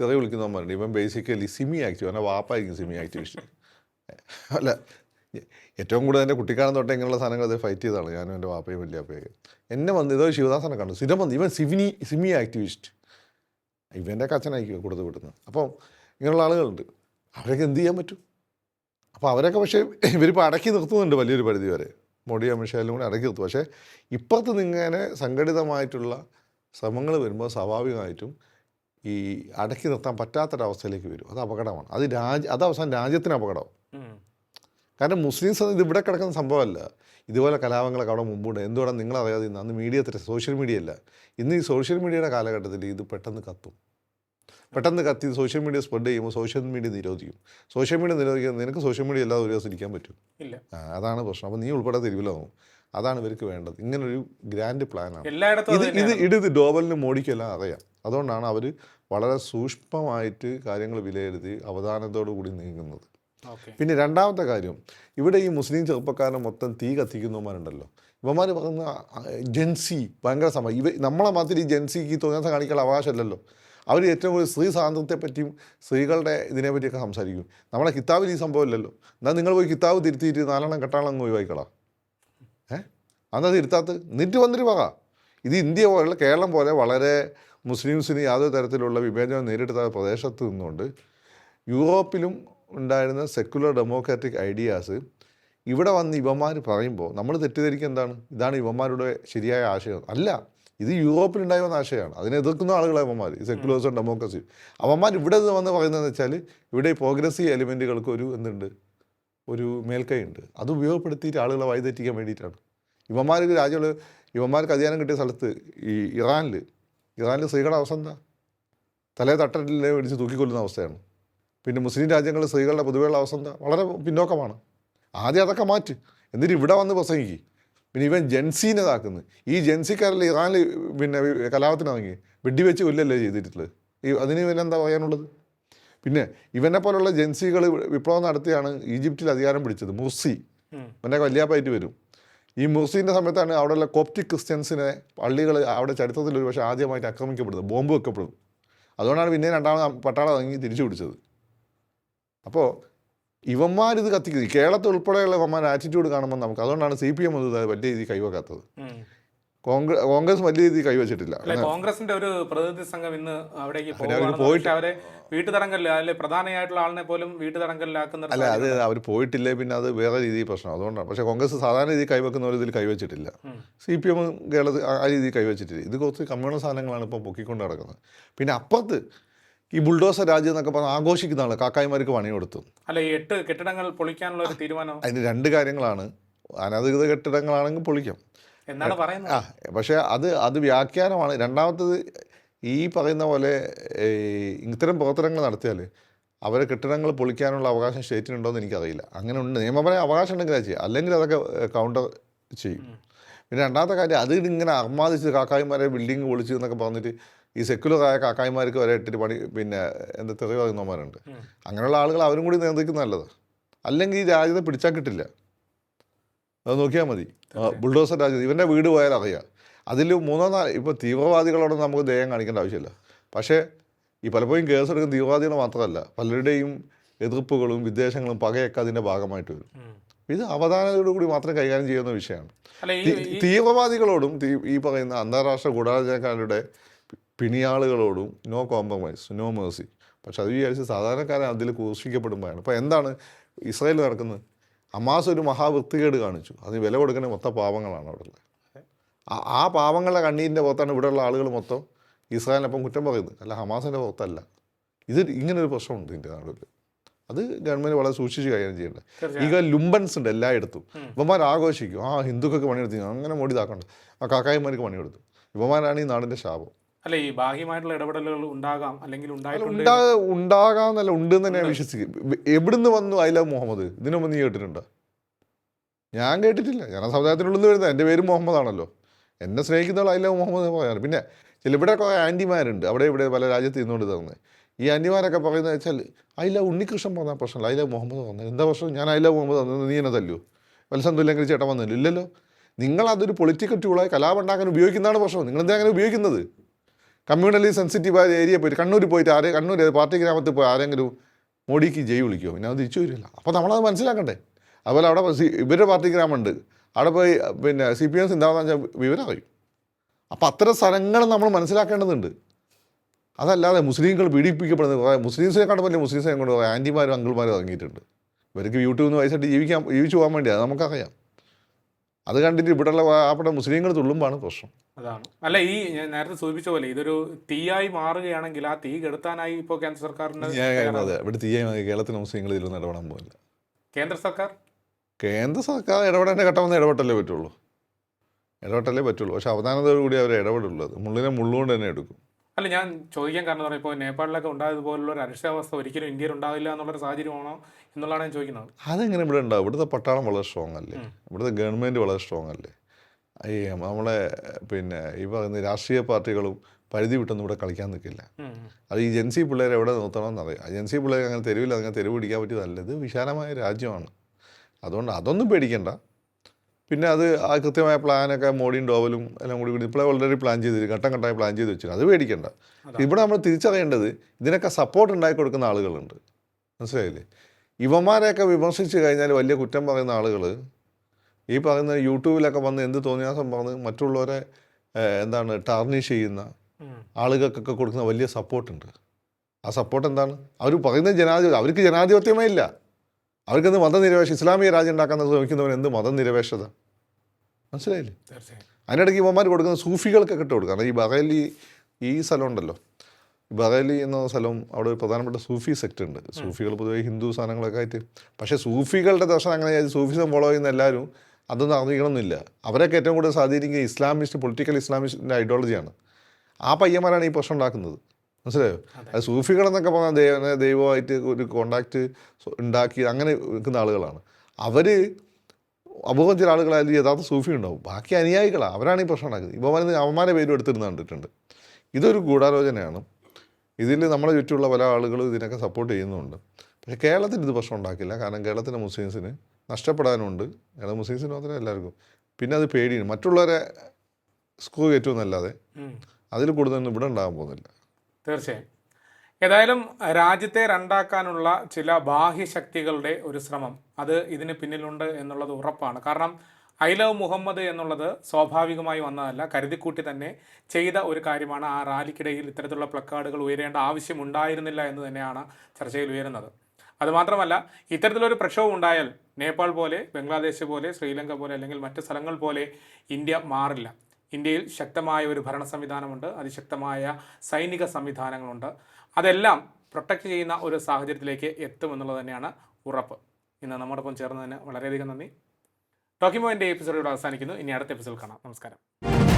തെറി വിളിക്കുന്നവന്മാരുണ്ട് ഇവൻ ബേസിക്കലി സിമി ആക്റ്റീവ് അവന്റെ വാപ്പായിരിക്കും സിമി ആക്ടിവിസ്റ്റ് അല്ല ഏറ്റവും കൂടുതൽ എന്റെ കുട്ടിക്കാലം തൊട്ട് ഇങ്ങനെയുള്ള സാധനങ്ങൾ അത് ഫൈറ്റ് ചെയ്തതാണ്. ഞാനും എന്റെ വാപ്പയും വല്യാപ്പയൊക്കെ. എന്നെ വന്ന് ഇതോ ശിവദാസനെ കണ്ടു. സ്ഥിരം വന്ന് ഇവൻ സിവിനി സിമി ആക്ടിവിസ്റ്റ് ഇവന്റെ അച്ഛനായിരിക്കും കൊടുത്ത് വിടുന്നത് അപ്പം ഇങ്ങനെയുള്ള ആളുകളുണ്ട്. അവരൊക്കെ എന്ത് ചെയ്യാൻ പറ്റും? അപ്പോൾ അവരൊക്കെ പക്ഷേ ഇവരിപ്പോൾ അടക്കി നിർത്തുന്നുണ്ട് വലിയൊരു പരിധി വരെ. മോഡി അമിത്ഷായിലും കൂടി അടക്കി നിർത്തും പക്ഷേ ഇപ്പുറത്ത് നിങ്ങനെ സംഘടിതമായിട്ടുള്ള ശ്രമങ്ങൾ വരുമ്പോൾ സ്വാഭാവികമായിട്ടും ഈ അടക്കി നിർത്താൻ പറ്റാത്തൊരവസ്ഥയിലേക്ക് വരും. അത് അപകടമാണ്. അത് രാജ്യ അത് അവസാനം രാജ്യത്തിന് അപകടം കാരണം മുസ്ലിംസ് ഇത് ഇവിടെ കിടക്കുന്ന സംഭവമല്ല. ഇതുപോലെ കലാപങ്ങളൊക്കെ അവിടെ മുമ്പുണ്ട്. എന്തുകൊണ്ടാണ് നിങ്ങളറിയാതെ ഇന്ന് അന്ന് മീഡിയ സോഷ്യൽ മീഡിയ അല്ല ഇന്ന് ഈ സോഷ്യൽ മീഡിയയുടെ കാലഘട്ടത്തിൽ ഇത് പെട്ടെന്ന് കത്തും. പെട്ടെന്ന് കത്തി സോഷ്യൽ മീഡിയ സ്പ്രെഡ് ചെയ്യുമ്പോൾ സോഷ്യൽ മീഡിയ നിരോധിക്കും. സോഷ്യൽ മീഡിയ നിരോധിക്കാൻ നിനക്ക് സോഷ്യൽ മീഡിയ അല്ലാതെ ഒരു ദിവസം ഇരിക്കാൻ പറ്റും. ഇല്ല. അതാണ് പ്രശ്നം. അപ്പോൾ നീ ഉൾപ്പെടെ തിരുവിലാവും. അതാണ് ഇവർക്ക് വേണ്ടത്. ഇങ്ങനൊരു ഗ്രാൻഡ് പ്ലാനാണ് ഇത് ഇത് ഇടത് ഡോബലിനും മോഡിക്കെല്ലാം അറിയാം. അതുകൊണ്ടാണ് അവർ വളരെ സൂക്ഷ്മമായിട്ട് കാര്യങ്ങൾ വിലയിരുത്തി അവധാനത്തോടു കൂടി നീങ്ങുന്നത്. പിന്നെ രണ്ടാമത്തെ കാര്യം. ഇവിടെ ഈ മുസ്ലിം ചെറുപ്പക്കാരനെ മൊത്തം തീ കത്തിക്കുന്നവന്മാരുണ്ടല്ലോ. ഇവന്മാർ പറയുന്ന ജെൻസി ഭയങ്കര സമയം ഇവ നമ്മളെ മാത്രം ഈ ജെൻസിക്ക് തോന്നാത്ത കാണിക്കാനുള്ള അവകാശമല്ലല്ലോ അവർ ഏറ്റവും കൂടുതൽ സ്ത്രീ സ്വാതന്ത്ര്യത്തെപ്പറ്റിയും സ്ത്രീകളുടെ ഇതിനെപ്പറ്റിയൊക്കെ സംസാരിക്കും. നമ്മളെ കിതാബിൽ ഈ സംഭവം ഇല്ലല്ലോ. എന്നാൽ നിങ്ങൾ പോയി കിതാബ് തിരുത്തിയിട്ട് നാലെണ്ണം കെട്ടാളം ഒഴിവായിക്കളാ ഏ? അന്നാ തിരുത്താത്ത് എന്നിട്ട് വന്നിട്ട് പോകാം ഇത് ഇന്ത്യ പോലുള്ള കേരളം പോലെ വളരെ മുസ്ലിംസിന് യാതൊരു തരത്തിലുള്ള വിവേചനം നേരിടുന്ന പ്രദേശത്ത് നിന്നുകൊണ്ട് യൂറോപ്പിലും ഉണ്ടായിരുന്ന സെക്കുലർ ഡെമോക്രാറ്റിക് ഐഡിയാസ് ഇവിടെ വന്ന് ഇവന്മാർ പറയുമ്പോൾ നമ്മൾ തെറ്റിദ്ധരിക്കുക എന്താണ്? ഇതാണ് ഇവന്മാരുടെ ശരിയായ ആശയം. അല്ല. ഇത് യൂറോപ്പിലുണ്ടായി വന്ന ആശയമാണ് അതിനെ എതിർക്കുന്ന ആളുകളെ അവന്മാർ ഈ സെക്കുലേഴ്സും ഡെമോക്രസി അവന്മാർ ഇവിടെ നിന്ന് വന്ന് പറയുന്നതെന്ന് വെച്ചാൽ ഇവിടെ പ്രോഗ്രസീവ് എലിമെന്റുകൾക്ക് ഒരു എന്തുണ്ട്? ഒരു മേൽക്കൈ ഉണ്ട് അത് ഉപയോഗപ്പെടുത്തിയിട്ട് ആളുകളെ വഴിതെറ്റിക്കാൻ വേണ്ടിയിട്ടാണ്. ഇവന്മാർക്ക് രാജ്യങ്ങൾ ഇവന്മാർക്ക് അധികാരം കിട്ടിയ സ്ഥലത്ത് ഈ ഇറാനിൽ ഇറാനിൽ സ്ത്രീകളുടെ അവസ്ഥ എന്താ? തലേ തട്ടലിലെ വിളിച്ച് തൂക്കിക്കൊല്ലുന്ന അവസ്ഥയാണ്. പിന്നെ മുസ്ലിം രാജ്യങ്ങളിൽ സ്ത്രീകളുടെ പൊതുവെയുള്ള അവസ്ഥ എന്താ? വളരെ പിന്നോക്കമാണ്. ആദ്യം അതൊക്കെ മാറ്റി. എന്നിട്ട് ഇവിടെ വന്ന് പ്രസംഗിക്കും. പിന്നെ ഇവൻ ജെൻസീനെ ഈ ജെൻസിക്കാരല്ലേ ഇറാനിൽ പിന്നെ കലാപത്തിനിറങ്ങി. വെടിവെച്ച് കൊല്ലല്ലേ ചെയ്തിട്ടുള്ളത്. ഈ അതിന് ഇവനെന്താ എന്താ പറയാനുള്ളത്? പിന്നെ ഇവനെ പോലുള്ള ജെൻസികൾ വിപ്ലവം നടത്തിയാണ് ഈജിപ്തിൽ അധികാരം പിടിച്ചത്. മുർസി. ഇവന്റെ വല്യാപ്പായിട്ട് വരും. ഈ മുർസീന്റെ സമയത്താണ് അവിടെയുള്ള കോപ്റ്റിക് ക്രിസ്ത്യൻസിനെ പള്ളികൾ അവിടെ ചരിത്രത്തിൽ ഒരു പക്ഷേ ആദ്യമായിട്ട് ആക്രമിക്കപ്പെടുന്നത്. ബോംബ് വെക്കപ്പെടും അതുകൊണ്ടാണ് പിന്നെ രണ്ടാമത് പട്ടാളം ഇറങ്ങി തിരിച്ചു പിടിച്ചത്. അപ്പോൾ ഇവന്മാരിത് കത്തിക്കുന്നത്. കേരളത്തിൽ ഉൾപ്പെടെയുള്ള ഇവന്മാർ ആറ്റിറ്റ്യൂഡ് കാണുമ്പോൾ നമുക്ക് അതുകൊണ്ടാണ് സി പി എം ഇത് വലിയ രീതിയിൽ കൈവക്കാത്തത്. കോൺഗ്രസ് കോൺഗ്രസ് വലിയ രീതിയിൽ കൈവച്ചിട്ടില്ല. കോൺഗ്രസിന്റെ ഒരു പ്രതിനിധി സംഘം ഇന്ന് അവിടേക്ക് പോയിട്ട്- അവരെ വീട്ടുതടങ്കലിൽ അല്ലെ പ്രധാനമായിട്ടുള്ള ആളിനെ പോലും വീട്ടുതടങ്കലിലാക്കുന്ന ഒരു അല്ല അത്. അവർ പോയിട്ടില്ലേ പിന്നെ അത് വേറെ രീതിയിൽ പ്രശ്നം. അതുകൊണ്ടാണ്. പക്ഷേ കോൺഗ്രസ് സാധാരണ രീതിയിൽ കൈവെക്കുന്നവർ ഇതിൽ കൈവച്ചിട്ടില്ല. സി പി എം കേരളത്തിൽ ആ- ആ രീതിയിൽ കൈവച്ചിട്ടില്ല. ഇത് കുറച്ച് കമ്മ്യൂണൽ സാധനങ്ങളാണ് ഇപ്പോൾ പൊക്കിക്കൊണ്ട് നടക്കുന്നത്. പിന്നെ അപ്പുറത്ത് ഈ ബുൾഡോസർ രാജ്യം എന്നൊക്കെ പറഞ്ഞ് ആഘോഷിക്കുന്നതാണ് കാക്കായിമാർക്ക് പണി കൊടുത്തു അല്ല എട്ട് കെട്ടിടങ്ങൾ പൊളിക്കാനുള്ള ഒരു തീരുമാനം അതിന് രണ്ട് കാര്യങ്ങളാണ്. അനധികൃത കെട്ടിടങ്ങളാണെങ്കിൽ പൊളിക്കാം. എന്നാണ് പറയുന്നത്? ആ പക്ഷേ അത് അത് വ്യാഖ്യാനമാണ്. രണ്ടാമത്തത് ഈ പറയുന്ന പോലെ ഇത്തരം പ്രവർത്തനങ്ങൾ നടത്തിയാൽ അവരെ കെട്ടിടങ്ങൾ പൊളിക്കാനുള്ള അവകാശം സ്റ്റേറ്റിനുണ്ടോ എന്ന് എനിക്കറിയില്ല. അങ്ങനെ ഉണ്ട്. നിയമപരമായ അവകാശം ഉണ്ടെങ്കിൽ അത് ചെയ്യാം. അല്ലെങ്കിൽ അതൊക്കെ കൗണ്ടർ ചെയ്യും. പിന്നെ രണ്ടാമത്തെ കാര്യം അത് ഇങ്ങനെ അർമാദിച്ച് കാക്കായിമാരെ ബിൽഡിംഗ് പൊളിച്ചു എന്നൊക്കെ പറഞ്ഞിട്ട് ഈ സെക്യുലറായ കാക്കായിമാർക്ക് വരെ ഇട്ടിട്ട് പണി പിന്നെ എന്താ തെറി പറയുന്നവന്മാരുണ്ട്. അങ്ങനെയുള്ള ആളുകൾ അവരും കൂടി നിയന്ത്രിക്കുന്ന നല്ലത്. അല്ലെങ്കിൽ ഈ രാജ്യത്തെ പിടിച്ചാൽ കിട്ടില്ല. അത് നോക്കിയാൽ മതി. ബുൾഡോസർ രാജ്യം ഇവന്റെ വീട് പോയാൽ അറിയാം. അതിൽ മൂന്നോ നാല് ഇപ്പോൾ തീവ്രവാദികളോട് നമുക്ക് ദയം കാണിക്കേണ്ട ആവശ്യമില്ല. പക്ഷേ ഈ പലപ്പോഴും കേസ് എടുക്കുന്ന തീവ്രവാദികൾ മാത്രമല്ല പലരുടെയും എതിർപ്പുകളും വിദ്വേഷങ്ങളും പകയൊക്കെ അതിന്റെ ഭാഗമായിട്ട് വരും. ഇത് അവധാനതയോടുകൂടി മാത്രം കൈകാര്യം ചെയ്യുന്ന വിഷയമാണ്. തീവ്രവാദികളോടും ഈ പറയുന്ന അന്താരാഷ്ട്ര ഗൂഢാലോചനക്കാരുടെ പിണിയാളുകളോടും നോ കോംപ്രമൈസ് നോ മേഴ്സി പക്ഷെ അത് വിചാരിച്ച് സാധാരണക്കാരൻ അതിൽ ക്രൂശിക്കപ്പെടുമ്പോഴാണ്. അപ്പോൾ എന്താണ് ഇസ്രായേൽ നടക്കുന്നത്? ഹമാസ് ഒരു മഹാവൃത്തികേട് കാണിച്ചു. അതിന് വില കൊടുക്കുന്ന മൊത്തം പാവങ്ങളാണ് അവിടെ ഉള്ളത് ആ- ആ പാവങ്ങളുടെ കണ്ണീരിന്റെ പുറത്താണ് ഇവിടെയുള്ള ആളുകൾ മൊത്തം ഇസ്രായേലിനൊപ്പം കുറ്റം പറയുന്നത്. അല്ല ഹമാസിന്റെ പുറത്തല്ല. ഇത് ഇങ്ങനൊരു പ്രശ്നമുണ്ട് ഇതിന്റെ നാടുകൾ അത് ഗവൺമെന്റ് വളരെ സൂക്ഷിച്ച് കൈകാര്യം ചെയ്യേണ്ടത് ഈഗ ഈ ലുംബൻസ് ഉണ്ട് എല്ലായിടത്തും ഇവന്മാർ ആഘോഷിക്കും. ആ ഹിന്ദുക്കൾക്ക് പണിയെടുത്തു. അങ്ങനെ മോടി ഇതാക്കണ്ട. ആ കാക്കായിമാർക്ക് പണിയെടുത്തു. ഇവന്മാരാണ് ഈ നാടിന്റെ ശാപം. അല്ല ഈ ബാഹ്യമായിട്ടുള്ള ഇടപെടലുകൾ ഉണ്ടാകാം അല്ലെങ്കിൽ ഉണ്ടായിട്ടുണ്ട് ഉണ്ടാ ഉണ്ടാകാന്നല്ല ഉണ്ടെന്ന് തന്നെ ഞാൻ വിശ്വസിക്കും. എവിടുന്ന് വന്നു ഐ ലവ് മുഹമ്മദ്? ഇതിനു മുമ്പ് നീ കേട്ടിട്ടുണ്ടോ? ഞാൻ കേട്ടിട്ടില്ല. ഞാൻ ആ സമുദായത്തിനുള്ളിൽ വരുന്നത്. എന്റെ പേര് മുഹമ്മദ് ആണല്ലോ. എന്നെ സ്നേഹിക്കുന്നവൾ ഐ ലവ് മുഹമ്മദ് എന്ന് പറയാറ്. പിന്നെ ചില ഇവിടെ കുറേ ആന്റിമാരുണ്ട്. അവിടെ ഇവിടെ പല രാജ്യത്ത് ഇന്നുകൊണ്ട് തന്നത് ഈ ആന്റിമാരൊക്കെ പറയുന്നത് വെച്ചാൽ ഐ ലവ് ഉണ്ണികൃഷ്ണൻ പറഞ്ഞ പ്രശ്നമല്ല. ഐ ലവ് മുഹമ്മദ് പറഞ്ഞത്. എന്താ പ്രശ്നം? ഞാൻ ഐ ലവ് മുഹമ്മദ് തന്നത് നീ എന്നെ തല്ലു വത്സന്തുല്ലെങ്കിൽ ചേട്ടൻ വന്നില്ല ഇല്ലല്ലോ. നിങ്ങൾ അതൊരു പൊളിറ്റിക്കൽ ടൂളായി കലാപം ഉണ്ടാക്കാൻ ഉപയോഗിക്കുന്നതാണ് പ്രശ്നം. നിങ്ങൾ എന്താ അങ്ങനെ ഉപയോഗിക്കുന്നത്? കമ്മ്യൂണലി സെൻസിറ്റീവായ ഏരിയ പോയിട്ട് കണ്ണൂർ പോയിട്ട് ആരെ കണ്ണൂർ പാർട്ടി ഗ്രാമത്തിൽ പോയി ആരെങ്കിലും മോഡിക്ക് ജയ് വിളിക്കുമോ പിന്നെ അത് തിരിച്ചു വരില്ല. അപ്പോൾ നമ്മളത് മനസ്സിലാക്കണ്ടേ? അതുപോലെ അവിടെ ഇവരുടെ പാർട്ടി ഗ്രാമമുണ്ട്. അവിടെ പോയി പിന്നെ സി പി എം സിന്താവെന്ന് വെച്ചാൽ വിവരം അറിയും. അപ്പോൾ അത്തരം സ്ഥലങ്ങൾ നമ്മൾ മനസ്സിലാക്കേണ്ടതുണ്ട്. അതല്ലാതെ മുസ്ലിങ്ങൾ പീഡിപ്പിക്കപ്പെടുന്നത് കുറേ മുസ്ലിംസിനെ വലിയ മുസ്ലിംസിനെ കൊണ്ട് ആന്റിമാരും അങ്കിൾമാരും ഇറങ്ങിയിട്ടുണ്ട്. ഇവർക്ക് യൂട്യൂബിൽ നിന്ന് വയസ്സായിട്ട് ജീവിക്കാൻ ജീവിച്ചു പോകാൻ വേണ്ടിയാണ് നമുക്കറിയാം. അത് കണ്ടിട്ട് ഇവിടെയുള്ള അവിടെ മുസ്ലിങ്ങൾ തുള്ളുമ്പാണ് പ്രശ്നം. അതാണ്. അല്ല ഈ ഞാൻ നേരത്തെ സൂചിപ്പിച്ച പോലെ ഇതൊരു തീയായി മാറുകയാണെങ്കിൽ ആ തീ കെടുത്താനായി ഇപ്പോൾ കേന്ദ്ര സർക്കാരിന്റെ അതെ ഇവിടെ തീയായി കേരളത്തിലെ മുസ്ലിങ്ങൾ ഇതിലൊന്നും ഇടപെടാൻ പോകില്ല കേന്ദ്ര സർക്കാർ? കേന്ദ്ര സർക്കാർ ഇടപെടേണ്ട ഘട്ടം ഇടപെട്ടല്ലേ പറ്റുള്ളൂ. ഇടപെട്ടല്ലേ പറ്റുള്ളൂ. പക്ഷെ അവധാനതയോടുകൂടി അവർ ഇടപെടുള്ളൂ മുള്ളിനെ മുള്ളുകൊണ്ട് തന്നെ എടുക്കും. അല്ല ഞാൻ ചോദിക്കാൻ കാരണം പറഞ്ഞാൽ ഇപ്പോൾ നേപ്പാളിലൊക്കെ ഉണ്ടായതുപോലുള്ള ഒരു അരക്ഷിതാവസ്ഥ ഒരിക്കലും ഇന്ത്യയിൽ ഉണ്ടാവില്ല എന്നുള്ളൊരു സാഹചര്യമാണോ? എന്നുള്ളതാണ് ഞാൻ ചോദിക്കുന്നത്. അതെങ്ങനെ ഇവിടെ ഉണ്ടാവും? ഇവിടുത്തെ പട്ടാളം വളരെ സ്ട്രോങ് അല്ലേ? ഇവിടുത്തെ ഗവൺമെന്റ് വളരെ സ്ട്രോങ് അല്ലേ? ഈ നമ്മളെ പിന്നെ ഈ പറയുന്ന രാഷ്ട്രീയ പാർട്ടികളും പരിധി വിട്ടൊന്നും ഇവിടെ കളിക്കാൻ നിൽക്കില്ല. അത് ഈ ജൻസി പിള്ളേരെ എവിടെ നിർത്തണമെന്ന് അറിയാം. ജൻസി പിള്ളേരെ അങ്ങനെ തെരുവിൽ അങ്ങനെ തെരുവ് പിടിക്കാൻ പറ്റിയതല്ല ഇത് വിശാലമായ രാജ്യമാണ്. അതുകൊണ്ട് അതൊന്നും പേടിക്കണ്ട. പിന്നെ അത് ആ കൃത്യമായ പ്ലാനൊക്കെ മോഡിയും ഡോവലും എല്ലാം കൂടി കൂടി ഇപ്പോഴേ ഓൾറെഡി പ്ലാൻ ചെയ്ത് ഘട്ടം ഘട്ടമായി പ്ലാൻ ചെയ്ത് വെച്ചിട്ടുണ്ട് അത് പേടിക്കണ്ട. ഇവിടെ നമ്മൾ തിരിച്ചറിയേണ്ടത് ഇതിനൊക്കെ സപ്പോർട്ട് ഉണ്ടാക്കി കൊടുക്കുന്ന ആളുകളുണ്ട്. മനസ്സിലായില്ലേ? ഇവന്മാരെയൊക്കെ വിമർശിച്ച് കഴിഞ്ഞാൽ വലിയ കുറ്റം പറയുന്ന ആളുകൾ ഈ പറയുന്ന യൂട്യൂബിലൊക്കെ വന്ന് എന്ത് തോന്നിയാസം പറഞ്ഞ് മറ്റുള്ളവരെ എന്താണ് ടാർണിഷ് ചെയ്യുന്ന ആളുകൾക്കൊക്കെ കൊടുക്കുന്ന വലിയ സപ്പോർട്ടുണ്ട് ആ സപ്പോർട്ട് എന്താണ്? അവർ പറയുന്ന ജനാധിപത്യം അവർക്ക് ജനാധിപത്യമേ ഇല്ല. അവർക്കെന്ത് മതനിരപേക്ഷ ഇസ്ലാമിക രാജ്യം ഉണ്ടാക്കാൻ ശ്രമിക്കുന്നവൻ എന്ത് മതനിരപേക്ഷത? മനസ്സിലായില്ലേ? അതിനിടയ്ക്ക് ഇവന്മാർ കൊടുക്കുന്ന സൂഫികൾക്കൊക്കെ ഇട്ട് കൊടുക്കുക കാരണം ഈ ബറേലി ഈ സ്ഥലം ഉണ്ടല്ലോ. ബറേലി എന്ന സ്ഥലം അവിടെ ഒരു പ്രധാനപ്പെട്ട സൂഫി സെക്ട് ഉണ്ട്. സൂഫികൾ പൊതുവെ ഹിന്ദു സാധനങ്ങളൊക്കെ ആയിട്ട് പക്ഷേ സൂഫികളുടെ ദർശനം അങ്ങനെ സൂഫിസം ഫോളോ ചെയ്യുന്ന എല്ലാവരും അതൊന്നും അറിയിക്കണമെന്നില്ല അവരൊക്കെ ഏറ്റവും കൂടുതൽ സ്വാധീനിക്കുക ഇസ്ലാമിസ്റ്റ് പൊളിറ്റിക്കൽ ഇസ്ലാമിസ്റ്റിന്റെ ഐഡിയോളജിയാണ് ആ പയ്യന്മാരാണ് ഈ പ്രശ്നം ഉണ്ടാക്കുന്നത്. മനസ്സിലായോ? അത്. സൂഫികളെന്നൊക്കെ പറഞ്ഞാൽ ദൈവ ദൈവമായിട്ട് ഒരു കോണ്ടാക്റ്റ് ഉണ്ടാക്കി അങ്ങനെ നിൽക്കുന്ന ആളുകളാണ്. അവർ അപൂർവം ചില ആളുകളായാലും യഥാർത്ഥ സൂഫി ഉണ്ടാവും. ബാക്കി അനുയായികളാണ് അവരാണ് ഈ പ്രശ്നം ഉണ്ടാക്കുന്നത്. ഇപ്പോൾ അവന്മാരെ പേരും എടുത്തിരുന്ന് കണ്ടിട്ടുണ്ട്. ഇതൊരു ഗൂഢാലോചനയാണ്. ഇതിൽ നമ്മുടെ ചുറ്റുമുള്ള പല ആളുകളും ഇതിനൊക്കെ സപ്പോർട്ട് ചെയ്യുന്നുണ്ട്. പക്ഷേ കേരളത്തിൽ ഇത് പ്രശ്നം ഉണ്ടാക്കില്ല. കാരണം കേരളത്തിലെ മുസ്ലിംസിന് നഷ്ടപ്പെടാനുണ്ട്. കേരള മുസ്ലിംസിന് മാത്രമേ എല്ലാവർക്കും. പിന്നെ അത് പേടിയാണ്. മറ്റുള്ളവരെ സ്കൂൾ കയറ്റുമെന്നല്ലാതെ. അതിൽ കൂടുതലൊന്നും ഇവിടെ ഉണ്ടാകാൻ പോകുന്നില്ല. തീർച്ചയായും. ഏതായാലും രാജ്യത്തെ രണ്ടാക്കാനുള്ള ചില ബാഹ്യശക്തികളുടെ ഒരു ശ്രമം അത് ഇതിന് പിന്നിലുണ്ട് എന്നുള്ളത് ഉറപ്പാണ്. കാരണം ഐ ലവ് മുഹമ്മദ് എന്നുള്ളത് സ്വാഭാവികമായി വന്നതല്ല. കരുതിക്കൂട്ടി തന്നെ ചെയ്ത ഒരു കാര്യമാണ് ആ റാലിക്കിടയിൽ ഇത്തരത്തിലുള്ള പ്ലക്കാർഡുകൾ ഉയരേണ്ട ആവശ്യമുണ്ടായിരുന്നില്ല എന്ന് തന്നെയാണ് ചർച്ചയിൽ ഉയരുന്നത്. അതുമാത്രമല്ല ഇത്തരത്തിലൊരു പ്രക്ഷോഭം ഉണ്ടായാൽ നേപ്പാൾ പോലെ ബംഗ്ലാദേശ് പോലെ ശ്രീലങ്ക പോലെ അല്ലെങ്കിൽ മറ്റ് സ്ഥലങ്ങൾ പോലെ ഇന്ത്യ മാറില്ല. ഇന്ത്യയിൽ ശക്തമായ ഒരു ഭരണ സംവിധാനമുണ്ട് അതിശക്തമായ സൈനിക സംവിധാനങ്ങളുണ്ട്. അതെല്ലാം പ്രൊട്ടക്റ്റ് ചെയ്യുന്ന ഒരു സാഹചര്യത്തിലേക്ക് എത്തുമെന്നുള്ളത് തന്നെയാണ് ഉറപ്പ്. ഇന്ന് നമ്മോടൊപ്പം ചേർന്നതിന് വളരെയധികം നന്ദി. ടോക്കിംഗ് പോയിന്റ് എപ്പിസോഡ് ഇവിടെ അവസാനിക്കുന്നു. ഇനി അടുത്ത എപ്പിസോഡ് കാണാം. നമസ്കാരം.